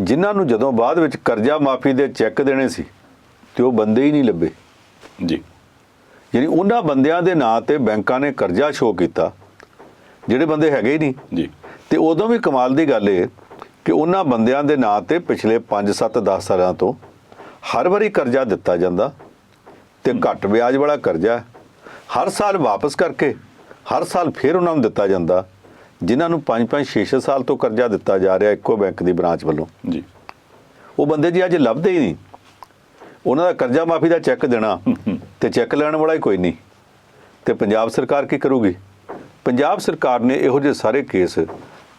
ਜਿਨ੍ਹਾਂ ਨੂੰ ਜਦੋਂ ਬਾਅਦ ਵਿੱਚ ਕਰਜ਼ਾ ਮਾਫੀ ਦੇ ਚੈੱਕ ਦੇਣੇ ਸੀ ਤੇ ਉਹ ਬੰਦੇ ਹੀ ਨਹੀਂ ਲੱਭੇ। ਜੀ। ਯਾਨੀ ਉਹਨਾਂ ਬੰਦਿਆਂ ਦੇ ਨਾਂ ਤੇ ਬੈਂਕਾਂ ਨੇ ਕਰਜ਼ਾ ਸ਼ੋਅ ਕੀਤਾ ਜਿਹੜੇ ਬੰਦੇ ਹੈਗੇ ਹੀ ਨਹੀਂ। ਜੀ। ਤੇ ਉਦੋਂ ਵੀ ਕਮਾਲ ਦੀ ਗੱਲ ਇਹ ਕਿ ਉਹਨਾਂ ਬੰਦਿਆਂ ਦੇ ਨਾਂ ਤੇ ਪਿਛਲੇ 5 7 10 ਸਾਲਾਂ ਤੋਂ ਹਰ ਵਾਰੀ ਕਰਜ਼ਾ ਦਿੱਤਾ ਜਾਂਦਾ ਤੇ ਘੱਟ ਵਿਆਜ ਵਾਲਾ ਕਰਜ਼ਾ। ਹਰ ਸਾਲ ਵਾਪਸ ਕਰਕੇ ਹਰ ਸਾਲ ਫਿਰ ਉਹਨਾਂ ਨੂੰ ਦਿੱਤਾ ਜਾਂਦਾ ਜਿਨ੍ਹਾਂ ਨੂੰ 5 5 6 6 ਸਾਲ ਤੋਂ ਕਰਜ਼ਾ ਦਿੱਤਾ ਜਾ ਰਿਹਾ ਇੱਕੋ ਬੈਂਕ ਦੀ ਬ੍ਰਾਂਚ ਵੱਲੋਂ। ਜੀ। ਉਹ ਬੰਦੇ ਜੀ ਅੱਜ ਲੱਭਦੇ ਹੀ ਨਹੀਂ। ਉਹਨਾਂ ਦਾ ਕਰਜ਼ਾ ਮਾਫੀ ਦਾ ਚੈੱਕ ਦੇਣਾ ਤੇ ਚੈੱਕ ਲੈਣ ਵਾਲਾ ਹੀ ਕੋਈ ਨਹੀਂ। ਤੇ ਪੰਜਾਬ ਸਰਕਾਰ ਕੀ ਕਰੂਗੀ? ਪੰਜਾਬ ਸਰਕਾਰ ਨੇ ਇਹੋ ਜਿਹੇ ਸਾਰੇ ਕੇਸ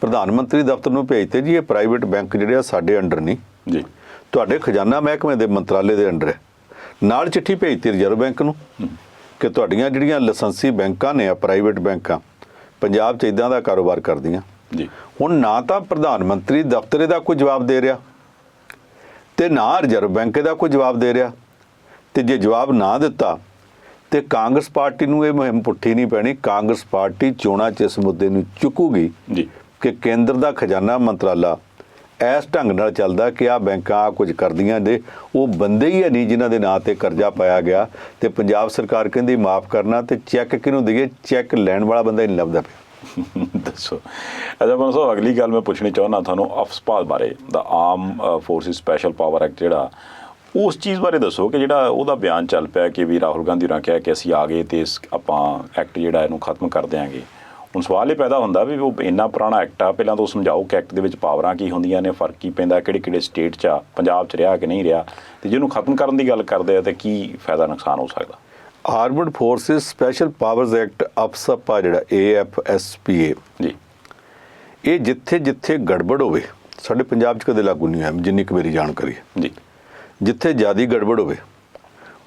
ਪ੍ਰਧਾਨ ਮੰਤਰੀ ਦਫ਼ਤਰ ਨੂੰ ਭੇਜਤੇ ਜੀ ਇਹ ਪ੍ਰਾਈਵੇਟ ਬੈਂਕ ਜਿਹੜੇ ਆ ਸਾਡੇ ਅੰਡਰ ਨਹੀਂ ਜੀ। ਤੁਹਾਡੇ ਖਜ਼ਾਨਾ ਮਹਿਕਮੇ ਦੇ ਮੰਤਰਾਲੇ ਦੇ ਅੰਡਰ ਹੈ। ਨਾਲ ਚਿੱਠੀ ਭੇਜਤੀ ਰਿਜ਼ਰਵ ਬੈਂਕ ਨੂੰ ਕਿ ਤੁਹਾਡੀਆਂ ਜਿਹੜੀਆਂ ਲਾਇਸੈਂਸੀ ਬੈਂਕਾਂ ਨੇ ਆ ਪ੍ਰਾਈਵੇਟ ਬੈਂਕਾਂ ਪੰਜਾਬ 'ਚ ਇਦਾਂ ਦਾ ਕਾਰੋਬਾਰ ਕਰਦੀਆਂ। ਜੀ। ਹੁਣ ਨਾ ਤਾਂ ਪ੍ਰਧਾਨ ਮੰਤਰੀ ਦਫ਼ਤਰ ਦਾ ਕੋਈ ਜਵਾਬ ਦੇ ਰਿਹਾ ਤੇ ਨਾ ਰਿਜ਼ਰਵ ਬੈਂਕ ਦਾ ਕੋਈ ਜਵਾਬ ਦੇ ਰਿਹਾ ਤੇ ਜੇ ਜਵਾਬ ਨਾ ਦਿੱਤਾ ਤੇ ਕਾਂਗਰਸ ਪਾਰਟੀ ਨੂੰ ਇਹ ਮੁਹਿੰਮ ਪੁੱਠੀ ਨਹੀਂ ਪੈਣੀ। ਕਾਂਗਰਸ ਪਾਰਟੀ ਚੋਣਾਂ 'ਚ ਇਸ ਮੁੱਦੇ ਨੂੰ ਚੁੱਕੂਗੀ। ਜੀ। ਕਿ ਕੇਂਦਰ ਦਾ ਖਜ਼ਾਨਾ ਮੰਤਰਾਲਾ ਇਸ ਢੰਗ ਨਾਲ ਚੱਲਦਾ ਕਿ ਆ ਬੈਂਕਾਂ ਆ ਕੁਝ ਕਰਦੀਆਂ ਨੇ, ਉਹ ਬੰਦੇ ਹੀ ਹੈ ਨਹੀਂ ਜਿਨ੍ਹਾਂ ਦੇ ਨਾਂ ਤੇ ਕਰਜ਼ਾ ਪਾਇਆ ਗਿਆ ਤੇ ਪੰਜਾਬ ਸਰਕਾਰ ਕਹਿੰਦੀ ਮਾਫ ਕਰਨਾ ਤੇ ਚੈੱਕ ਕਿਹਨੂੰ ਦਈਏ? ਚੈੱਕ ਲੈਣ ਵਾਲਾ ਬੰਦਾ ਹੀ ਨਹੀਂ ਲੱਭਦਾ ਪਿਆ। ਦੱਸੋ। ਅੱਛਾ ਮਨ ਸਾਹਿਬ, ਅਗਲੀ ਗੱਲ ਮੈਂ ਪੁੱਛਣੀ ਚਾਹੁੰਦਾ ਤੁਹਾਨੂੰ ਅਫਸਪਾਲ ਬਾਰੇ ਦਾ ਆਮ ਫੋਰਸਿਸ ਸਪੈਸ਼ਲ ਪਾਵਰ ਐਕਟ ਜਿਹੜਾ, ਉਸ ਚੀਜ਼ ਬਾਰੇ ਦੱਸੋ ਕਿ ਜਿਹੜਾ ਉਹਦਾ ਬਿਆਨ ਚੱਲ ਪਿਆ ਕਿ ਵੀ ਰਾਹੁਲ ਗਾਂਧੀ ਹੋਰਾਂ ਕਿਹਾ ਕਿ ਅਸੀਂ ਆ ਗਏ ਤੇ ਇਸ ਆਪਾਂ ਐਕਟ ਜਿਹੜਾ ਇਹਨੂੰ ਖਤਮ ਕਰ ਦਿਆਂਗੇ। ਹੁਣ ਸਵਾਲ ਇਹ ਪੈਦਾ ਹੁੰਦਾ ਵੀ ਉਹ ਇੰਨਾ ਪੁਰਾਣਾ ਐਕਟ ਆ ਪਹਿਲਾਂ ਤਾਂ ਸਮਝਾਓ ਕਿ ਐਕਟ ਦੇ ਵਿੱਚ ਪਾਵਰਾਂ ਕੀ ਹੁੰਦੀਆਂ ਨੇ ਫ਼ਰਕ ਕੀ ਪੈਂਦਾ ਕਿਹੜੇ ਕਿਹੜੇ ਸਟੇਟ 'ਚ ਆ ਪੰਜਾਬ 'ਚ ਰਿਹਾ ਕਿ ਨਹੀਂ ਰਿਹਾ ਤੇ ਜਿਹਨੂੰ ਖਤਮ ਕਰਨ ਦੀ ਗੱਲ ਕਰਦੇ ਆ ਤੇ ਕੀ ਫਾਇਦਾ ਨੁਕਸਾਨ ਹੋ ਸਕਦਾ? Armed forces special powers act AFSPA ਜਿਹੜਾ AFSPA ਜੀ। ਇਹ ਜਿੱਥੇ ਜਿੱਥੇ ਗੜਬੜ ਹੋਵੇ ਸਾਡੇ ਪੰਜਾਬ 'ਚ ਕਦੇ ਲਾਗੂ ਨਹੀਂ ਹੋਇਆ ਜਿੰਨੀ ਕੁ ਮੇਰੀ ਜਾਣਕਾਰੀ ਹੈ। ਜੀ। ਜਿੱਥੇ ਜਿਆਦੀ ਗੜਬੜ ਹੋਵੇ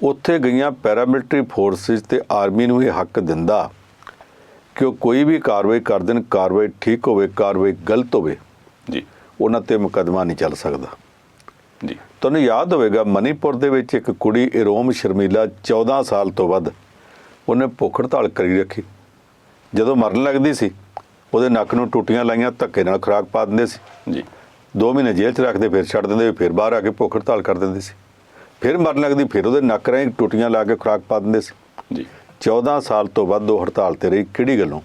ਉੱਥੇ ਗਈਆਂ ਪੈਰਾਮਿਲਟਰੀ ਫੋਰਸਿਸ ਤੇ ਆਰਮੀ ਨੂੰ ਇਹ ਹੱਕ ਦਿੰਦਾ ਕਿ ਉਹ ਕੋਈ ਵੀ ਕਾਰਵਾਈ ਕਰ ਦੇਣ ਕਾਰਵਾਈ ਠੀਕ ਹੋਵੇ ਕਾਰਵਾਈ ਗਲਤ ਹੋਵੇ ਜੀ। ਉਹਨਾਂ ਤੇ ਮੁਕੱਦਮਾ ਨਹੀਂ ਚੱਲ ਸਕਦਾ। ਜੀ। ਤੁਹਾਨੂੰ ਯਾਦ ਹੋਵੇਗਾ ਮਨੀਪੁਰ ਦੇ ਵਿੱਚ ਇੱਕ ਕੁੜੀ ਇਰੋਮ ਸ਼ਰਮੀਲਾ 14 ਸਾਲ ਤੋਂ ਵੱਧ ਉਹਨੇ ਭੁੱਖ ਹੜਤਾਲ ਕਰੀ ਰੱਖੀ। ਜਦੋਂ ਮਰਨ ਲੱਗਦੀ ਸੀ ਉਹਦੇ ਨੱਕ ਨੂੰ ਟੂਟੀਆਂ ਲਾਈਆਂ ਧੱਕੇ ਨਾਲ ਖੁਰਾਕ ਪਾ ਦਿੰਦੇ ਸੀ। ਜੀ। 2 ਮਹੀਨੇ ਜੇਲ੍ਹ 'ਚ ਰੱਖਦੇ ਫਿਰ ਛੱਡ ਦਿੰਦੇ ਫਿਰ ਬਾਹਰ ਆ ਕੇ ਭੁੱਖ ਹੜਤਾਲ ਕਰ ਦਿੰਦੇ ਸੀ। ਫਿਰ ਮਰਨ ਲੱਗਦੀ ਫਿਰ ਉਹਦੇ ਨੱਕ ਰਾਹੀਂ ਟੂਟੀਆਂ ਲਾ ਕੇ ਖੁਰਾਕ ਪਾ ਦਿੰਦੇ ਸੀ। ਜੀ। 14 ਸਾਲ ਤੋਂ ਵੱਧ ਉਹ ਹੜਤਾਲ ਤੇ ਰਹੀ। ਕਿਹੜੀ ਗੱਲੋਂ?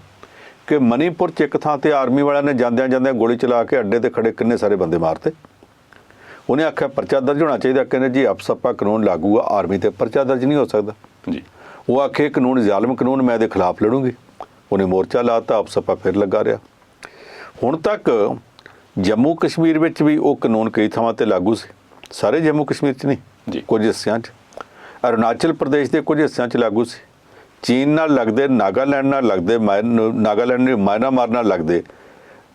ਕਿ ਮਨੀਪੁਰ 'ਚ ਇੱਕ ਥਾਂ ਤੇ ਆਰਮੀ ਵਾਲਿਆਂ ਨੇ ਜਾਂਦਿਆਂ ਜਾਂਦਿਆਂ ਗੋਲੀ ਚਲਾ ਕੇ ਅੱਡੇ ਤੇ ਖੜੇ ਕਿੰਨੇ ਸਾਰੇ ਬੰਦੇ ਮਾਰਤੇ। ਉਹਨੇ ਆਖਿਆ ਪਰਚਾ ਦਰਜ ਹੋਣਾ ਚਾਹੀਦਾ। ਕਹਿੰਦੇ ਜੀ ਅਪਸਪਾ ਕਾਨੂੰਨ ਲਾਗੂ ਆ ਆਰਮੀ ਤੇ ਪਰਚਾ ਦਰਜ ਨਹੀਂ ਹੋ ਸਕਦਾ। ਜੀ। ਉਹ ਆਖੇ ਕਾਨੂੰਨ ਜ਼ਾਲਮ ਕਾਨੂੰਨ ਮੈਂ ਇਹਦੇ ਖਿਲਾਫ ਲੜੂੰਗੀ। ਉਹਨੇ ਮੋਰਚਾ ਲਾਤਾ ਅਪਸਪਾ ਫਿਰ ਲੱਗਾ ਰਿਹਾ। ਹੁਣ ਤੱਕ ਜੰਮੂ ਕਸ਼ਮੀਰ ਵਿੱਚ ਵੀ ਉਹ ਕਾਨੂੰਨ ਕਈ ਥਾਵਾਂ ਤੇ ਲਾਗੂ ਸੀ। ਸਾਰੇ ਜੰਮੂ ਕਸ਼ਮੀਰ 'ਚ ਜੀ। ਨਹੀਂ ਕੁਝ ਹਿੱਸਿਆਂ 'ਚ। ਅਰੁਣਾਚਲ ਪ੍ਰਦੇਸ਼ ਦੇ ਕੁਝ ਹਿੱਸਿਆਂ 'ਚ ਲਾਗੂ ਸੀ। ਚੀਨ ਨਾਲ ਲੱਗਦੇ ਨਾਗਾਲੈਂਡ ਨਾਲ ਲੱਗਦੇ ਨਾਗਾਲੈਂਡ ਨੂੰ ਮਾਇਨਾਮਾਰ ਨਾਲ ਲੱਗਦੇ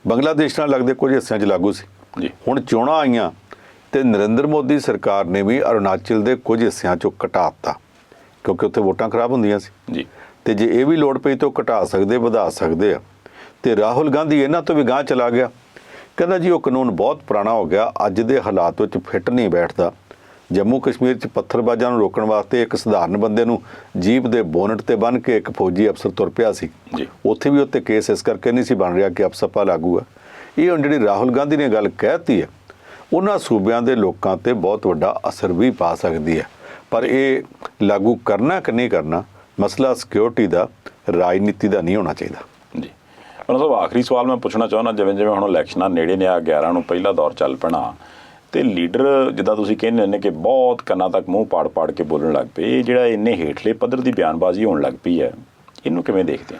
ਬੰਗਲਾਦੇਸ਼ ਨਾਲ ਲੱਗਦੇ ਕੁਝ ਹਿੱਸਿਆਂ 'ਚ ਲਾਗੂ ਸੀ। ਜੀ। ਹੁਣ ਚੋਣਾਂ ਆਈਆਂ ਤੇ ਨਰਿੰਦਰ ਮੋਦੀ ਸਰਕਾਰ ਨੇ ਵੀ ਅਰੁਣਾਚਲ ਦੇ ਕੁਝ ਹਿੱਸਿਆਂ 'ਚੋਂ ਘਟਾ ਦਿੱਤਾ ਕਿਉਂਕਿ ਉੱਥੇ ਵੋਟਾਂ ਖਰਾਬ ਹੁੰਦੀਆਂ ਸੀ। ਜੀ। ਤੇ ਜੇ ਇਹ ਵੀ ਲੋੜ ਪਈ ਤਾਂ ਘਟਾ ਸਕਦੇ ਵਧਾ ਸਕਦੇ ਆ। ਤੇ ਰਾਹੁਲ ਗਾਂਧੀ ਇਹਨਾਂ ਤੋਂ ਵੀ ਗਾਂਹ ਚਲਾ ਗਿਆ। ਕਹਿੰਦਾ ਜੀ ਉਹ ਕਾਨੂੰਨ ਬਹੁਤ ਪੁਰਾਣਾ ਹੋ ਗਿਆ ਅੱਜ ਦੇ ਹਾਲਾਤ ਵਿੱਚ ਫਿੱਟ ਨਹੀਂ ਬੈਠਦਾ। ਜੰਮੂ ਕਸ਼ਮੀਰ 'ਚ ਪੱਥਰਬਾਜ਼ਾਂ ਨੂੰ ਰੋਕਣ ਵਾਸਤੇ ਇੱਕ ਸਧਾਰਨ ਬੰਦੇ ਨੂੰ ਜੀਪ ਦੇ ਬੋਨਟ ਤੇ ਬੰਨ੍ਹ ਕੇ ਇੱਕ ਫੌਜੀ ਅਫਸਰ ਤੁਰ ਪਿਆ ਸੀ। ਜੀ। ਉੱਥੇ ਵੀ ਉੱਤੇ ਕੇਸ ਇਸ ਕਰਕੇ ਨਹੀਂ ਸੀ ਬਣ ਰਿਹਾ ਕਿ ਅਫਸਪਾ ਲਾਗੂ ਆ। ਇਹ ਹੁਣ ਜਿਹੜੀ ਰਾਹੁਲ ਗਾਂਧੀ ਨੇ ਗੱਲ ਕਹਿਤੀ ਹੈ ਉਹਨਾਂ ਸੂਬਿਆਂ ਦੇ ਲੋਕਾਂ ਤੇ ਬਹੁਤ ਵੱਡਾ ਅਸਰ ਵੀ ਪਾ ਸਕਦੀ ਹੈ ਪਰ ਇਹ ਲਾਗੂ ਕਰਨਾ ਕਿ ਨਹੀਂ ਕਰਨਾ ਮਸਲਾ ਸਿਕਿਉਰਿਟੀ ਦਾ ਰਾਜਨੀਤੀ ਦਾ ਨਹੀਂ ਹੋਣਾ ਚਾਹੀਦਾ। ਜੀ। ਉਹਨਾਂ ਤੋਂ ਆਖਰੀ ਸਵਾਲ ਮੈਂ ਪੁੱਛਣਾ ਚਾਹੁੰਦਾ ਜਿਵੇਂ ਜਿਵੇਂ ਹੁਣ ਇਲੈਕਸ਼ਨਾਂ ਨੇੜੇ ਨੇ ਆ 11 ਨੂੰ ਪਹਿਲਾ ਦੌਰ ਚੱਲ ਪੈਣਾ ਤੇ ਲੀਡਰ ਜਿੱਦਾਂ ਤੁਸੀਂ ਕਹਿੰਦੇ ਨੇ ਕਿ ਬਹੁਤ ਕੰਨਾਂ ਤੱਕ ਮੂੰਹ ਪਾੜ ਪਾੜ ਕੇ ਬੋਲਣ ਲੱਗ ਪਏ ਇਹ ਜਿਹੜਾ ਇੰਨੇ ਹੇਠਲੇ ਪੱਧਰ ਦੀ ਬਿਆਨਬਾਜ਼ੀ ਹੋਣ ਲੱਗ ਪਈ ਹੈ ਇਹਨੂੰ ਕਿਵੇਂ ਦੇਖਦੇ ਆ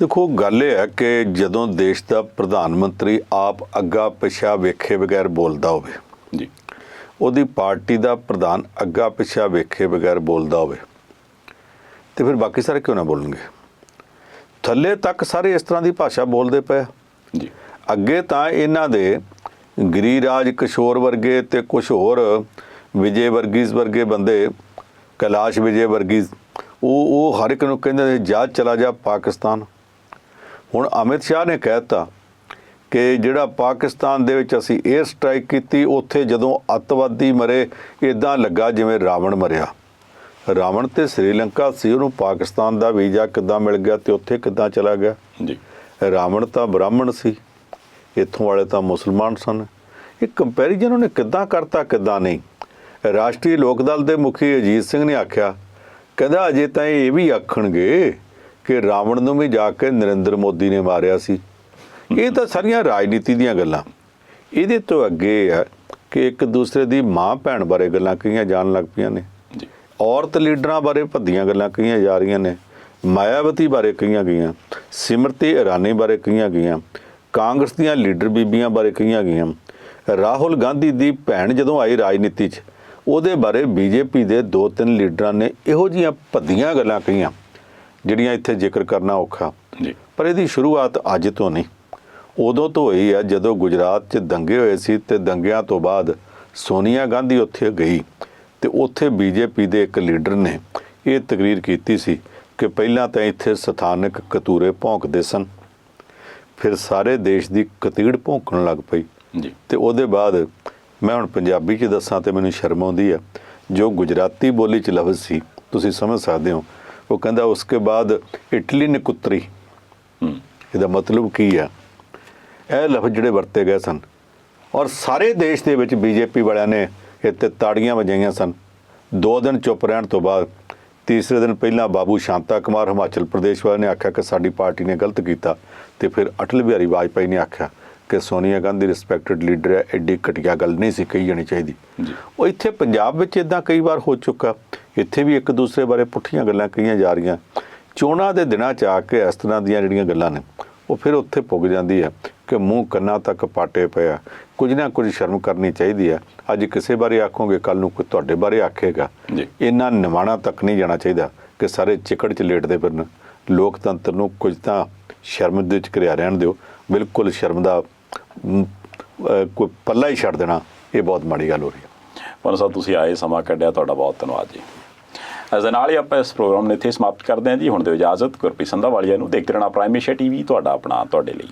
ਦੇਖੋ ਗੱਲ ਇਹ ਹੈ ਕਿ ਜਦੋਂ ਦੇਸ਼ ਦਾ ਪ੍ਰਧਾਨ ਮੰਤਰੀ ਆਪ ਅੱਗਾ ਪਿਛਾ ਵੇਖੇ ਬਗੈਰ ਬੋਲਦਾ ਹੋਵੇ ਜੀ। ਉਹਦੀ ਪਾਰਟੀ ਦਾ ਪ੍ਰਧਾਨ ਅੱਗਾ ਪਿਛਾ ਵੇਖੇ ਬਗੈਰ ਬੋਲਦਾ ਹੋਵੇ ਤੇ ਫਿਰ ਬਾਕੀ ਸਾਰੇ ਕਿਉਂ ਨਾ ਬੋਲਣਗੇ? ਥੱਲੇ ਤੱਕ ਸਾਰੇ ਇਸ ਤਰ੍ਹਾਂ ਦੀ ਭਾਸ਼ਾ ਬੋਲਦੇ ਪਏ। ਜੀ। ਅੱਗੇ ਤਾਂ ਇਹਨਾਂ ਦੇ ਗਰੀਰਾਜ ਕਿਸ਼ੋਰ ਵਰਗੇ ਤੇ ਕੁਝ ਹੋਰ ਵਿਜੇ ਵਰਗੀਜ਼ ਵਰਗੇ ਬੰਦੇ ਕੈਲਾਸ਼ ਵਿਜੇ ਵਰਗੀਜ਼ ਉਹ ਉਹ ਹਰ ਇੱਕ ਨੂੰ ਕਹਿੰਦੇ ਨੇ ਜਾ ਚਲਾ ਜਾ ਪਾਕਿਸਤਾਨ। ਹੁਣ ਅਮਿਤ ਸ਼ਾਹ ਨੇ ਕਹਿਤਾ ਕਿ ਜਿਹੜਾ ਪਾਕਿਸਤਾਨ ਦੇ ਵਿੱਚ ਅਸੀਂ 에ਅਰ ਸਟ੍ਰਾਈਕ ਕੀਤੀ ਉੱਥੇ ਜਦੋਂ ਅੱਤਵਾਦੀ ਮਰੇ ਇਦਾਂ ਲੱਗਾ ਜਿਵੇਂ ਰਾਵਣ ਮਰਿਆ। ਰਾਵਣ ਤੇ ਸ੍ਰੀਲੰਕਾ ਸੀ ਉਹਨੂੰ ਪਾਕਿਸਤਾਨ ਦਾ ਵੀਜ਼ਾ ਕਿੱਦਾਂ ਮਿਲ ਗਿਆ ਤੇ ਉੱਥੇ ਕਿੱਦਾਂ ਚਲਾ ਗਿਆ? ਜੀ। ਰਾਵਣ ਤਾਂ ਬ੍ਰਾਹਮਣ ਸੀ। ਇੱਥੋਂ ਵਾਲੇ ਤਾਂ ਮੁਸਲਮਾਨ ਸਨ। ਇਹ ਕੰਪੈਰੀਜ਼ਨ ਉਹਨੇ ਕਿੱਦਾਂ ਕਰਤਾ ਕਿੱਦਾਂ ਨਹੀਂ। ਰਾਸ਼ਟਰੀ ਲੋਕ ਦਲ ਦੇ ਮੁਖੀ ਅਜੀਤ ਸਿੰਘ ਨੇ ਆਖਿਆ ਕਹਿੰਦਾ ਅਜੇ ਤਾਂ ਇਹ ਵੀ ਆਖਣਗੇ ਕਿ ਰਾਵਣ ਨੂੰ ਵੀ ਜਾ ਕੇ ਨਰਿੰਦਰ ਮੋਦੀ ਨੇ ਮਾਰਿਆ ਸੀ। ਇਹ ਤਾਂ ਸਾਰੀਆਂ ਰਾਜਨੀਤੀ ਦੀਆਂ ਗੱਲਾਂ। ਇਹਦੇ ਤੋਂ ਅੱਗੇ ਹੈ ਕਿ ਇੱਕ ਦੂਸਰੇ ਦੀ ਮਾਂ ਭੈਣ ਬਾਰੇ ਗੱਲਾਂ ਕਹੀਆਂ ਜਾਣ ਲੱਗ ਪਈਆਂ ਨੇ। ਔਰਤ ਲੀਡਰਾਂ ਬਾਰੇ ਭੱਦੀਆਂ ਗੱਲਾਂ ਕਹੀਆਂ ਜਾ ਰਹੀਆਂ ਨੇ। ਮਾਇਆਵਤੀ ਬਾਰੇ ਕਹੀਆਂ ਗਈਆਂ। ਸਿਮਰਤੀ ਇਰਾਨੀ ਬਾਰੇ ਕਹੀਆਂ ਗਈਆਂ। ਕਾਂਗਰਸ ਦੀਆਂ ਲੀਡਰ ਬੀਬੀਆਂ ਬਾਰੇ ਕਹੀਆਂ ਗਈਆਂ। ਰਾਹੁਲ ਗਾਂਧੀ ਦੀ ਭੈਣ ਜਦੋਂ ਆਈ ਰਾਜਨੀਤੀ 'ਚ ਉਹਦੇ ਬਾਰੇ ਬੀਜੇਪੀ ਦੇ ਦੋ ਤਿੰਨ ਲੀਡਰਾਂ ਨੇ ਇਹੋ ਜੀਆਂ ਭੱਦੀਆਂ ਗੱਲਾਂ ਕਹੀਆਂ ਜਿਹੜੀਆਂ ਇੱਥੇ ਜ਼ਿਕਰ ਕਰਨਾ ਔਖਾ। ਜੀ। ਪਰ ਇਹਦੀ ਸ਼ੁਰੂਆਤ ਅੱਜ ਤੋਂ ਨਹੀਂ। ਉਦੋਂ ਤੋਂ ਹੋਈ ਹੈ ਜਦੋਂ ਗੁਜਰਾਤ 'ਚ ਦੰਗੇ ਹੋਏ ਸੀ ਤੇ ਦੰਗਿਆਂ ਤੋਂ ਬਾਅਦ ਸੋਨੀਆ ਗਾਂਧੀ ਉੱਥੇ ਗਈ ਤੇ ਉੱਥੇ ਬੀਜੇਪੀ ਦੇ ਇੱਕ ਲੀਡਰ ਨੇ ਇਹ ਤਕਰੀਰ ਕੀਤੀ ਸੀ ਕਿ ਪਹਿਲਾਂ ਤਾਂ ਇੱਥੇ ਸਥਾਨਕ ਕਤੂਰੇ ਭੌਂਕਦੇ ਸਨ। ਫਿਰ ਸਾਰੇ ਦੇਸ਼ ਦੀ ਕਤੀੜ ਭੌਂਕਣ ਲੱਗ ਪਈ। ਜੀ। ਤੇ ਉਹਦੇ ਬਾਅਦ ਮੈਂ ਹੁਣ ਪੰਜਾਬੀ 'ਚ ਦੱਸਾਂ ਤੇ ਮੈਨੂੰ ਸ਼ਰਮ ਆਉਂਦੀ ਆ। ਜੋ ਗੁਜਰਾਤੀ ਬੋਲੀ 'ਚ ਲਫ਼ਜ਼ ਸੀ ਤੁਸੀਂ ਸਮਝ ਸਕਦੇ ਹੋ। ਉਹ ਕਹਿੰਦਾ ਉਸਕੇ ਬਾਅਦ ਇਟਲੀ ਨੇ ਕੁੱਤਰੀ। ਇਹਦਾ ਮਤਲਬ ਕੀ ਹੈ ਇਹ ਲਫ਼ਜ਼ ਜਿਹੜੇ ਵਰਤੇ ਗਏ ਸਨ। ਔਰ ਸਾਰੇ ਦੇਸ਼ ਦੇ ਵਿੱਚ ਬੀਜੇਪੀ ਵਾਲਿਆਂ ਨੇ ਇੱਥੇ ਤਾੜੀਆਂ ਵਜਾਈਆਂ ਸਨ। ਦੋ ਦਿਨ ਚੁੱਪ ਰਹਿਣ ਤੋਂ ਬਾਅਦ ਤੀਸਰੇ ਦਿਨ ਪਹਿਲਾਂ ਬਾਬੂ ਸ਼ਾਂਤਾ ਕੁਮਾਰ ਹਿਮਾਚਲ ਪ੍ਰਦੇਸ਼ ਵਾਲੇ ਨੇ ਆਖਿਆ ਕਿ ਸਾਡੀ ਪਾਰਟੀ ਨੇ ਗਲਤ ਕੀਤਾ ਤੇ ਫਿਰ ਅਟਲ ਬਿਹਾਰੀ ਵਾਜਪਾਈ ਨੇ ਆਖਿਆ ਕਿ ਸੋਨੀਆ ਗਾਂਧੀ ਰਿਸਪੈਕਟਡ ਲੀਡਰ ਹੈ ਐਡੀ ਘਟੀਆ ਗੱਲ ਨਹੀਂ ਸੀ ਕਹੀ ਜਾਣੀ ਚਾਹੀਦੀ। ਉਹ ਇੱਥੇ ਪੰਜਾਬ ਵਿੱਚ ਇਦਾਂ ਕਈ ਵਾਰ ਹੋ ਚੁੱਕਾ। ਇੱਥੇ ਵੀ ਇੱਕ ਦੂਸਰੇ ਬਾਰੇ ਪੁੱਠੀਆਂ ਗੱਲਾਂ ਕਹੀਆਂ ਜਾ ਰਹੀਆਂ। ਚੋਣਾਂ ਦੇ ਦਿਨਾਂ 'ਚ ਆ ਕੇ ਇਸ ਤਰ੍ਹਾਂ ਦੀਆਂ ਜਿਹੜੀਆਂ ਗੱਲਾਂ ਨੇ ਉਹ ਫਿਰ ਉੱਥੇ ਪੁੱਗ ਜਾਂਦੀ ਹੈ ਕਿ ਮੂੰਹ ਕੰਨਾਂ ਤੱਕ ਪਾਟੇ ਪਿਆ ਕੁਝ ਨਾ ਕੁਝ ਸ਼ਰਮ ਕਰਨੀ ਚਾਹੀਦੀ ਹੈ। ਅੱਜ ਕਿਸੇ ਬਾਰੇ ਆਖੋਗੇ ਕੱਲ ਨੂੰ ਕੋਈ ਤੁਹਾਡੇ ਬਾਰੇ ਆਖੇਗਾ। ਜੀ। ਇੰਨਾ ਨਿਮਾਣਾ ਤੱਕ ਨਹੀਂ ਜਾਣਾ ਚਾਹੀਦਾ ਕਿ ਸਾਰੇ ਚਿਕੜ 'ਚ ਲੇਟਦੇ ਫਿਰਨ। ਲੋਕਤੰਤਰ ਨੂੰ ਕੁਝ ਤਾਂ ਸ਼ਰਮ ਦੇ ਵਿੱਚ ਘਿਰਿਆ ਰਹਿਣ ਦਿਓ। ਬਿਲਕੁਲ ਸ਼ਰਮ ਦਾ ਕੋਈ ਪੱਲਾ ਹੀ ਛੱਡ ਦੇਣਾ। ਇਹ ਬਹੁਤ ਮਾੜੀ ਗੱਲ ਹੋ ਰਹੀ ਹੈ। ਪਨ ਸਾਹਿਬ ਤੁਸੀਂ ਆਏ ਸਮਾਂ ਕੱਢਿਆ ਤੁਹਾਡਾ ਬਹੁਤ ਧੰਨਵਾਦ ਜੀ। ਇਸ ਦੇ ਨਾਲ ਹੀ ਆਪਾਂ ਇਸ ਪ੍ਰੋਗਰਾਮ ਨੂੰ ਇੱਥੇ ਸਮਾਪਤ ਕਰਦੇ ਹਾਂ ਜੀ। ਹੁਣ ਦਿਓ ਇਜਾਜ਼ਤ ਗੁਰਪ੍ਰੀਤ ਸੰਧਾ ਵਾਲੀਆ ਨੂੰ ਦੇਖਦੇ ਰਹਿਣਾ ਪ੍ਰਾਈਮ ਏਸ਼ੀਆ ਟੀਵੀ ਤੁਹਾਡਾ ਆਪਣਾ, ਤੁਹਾਡੇ ਲਈ।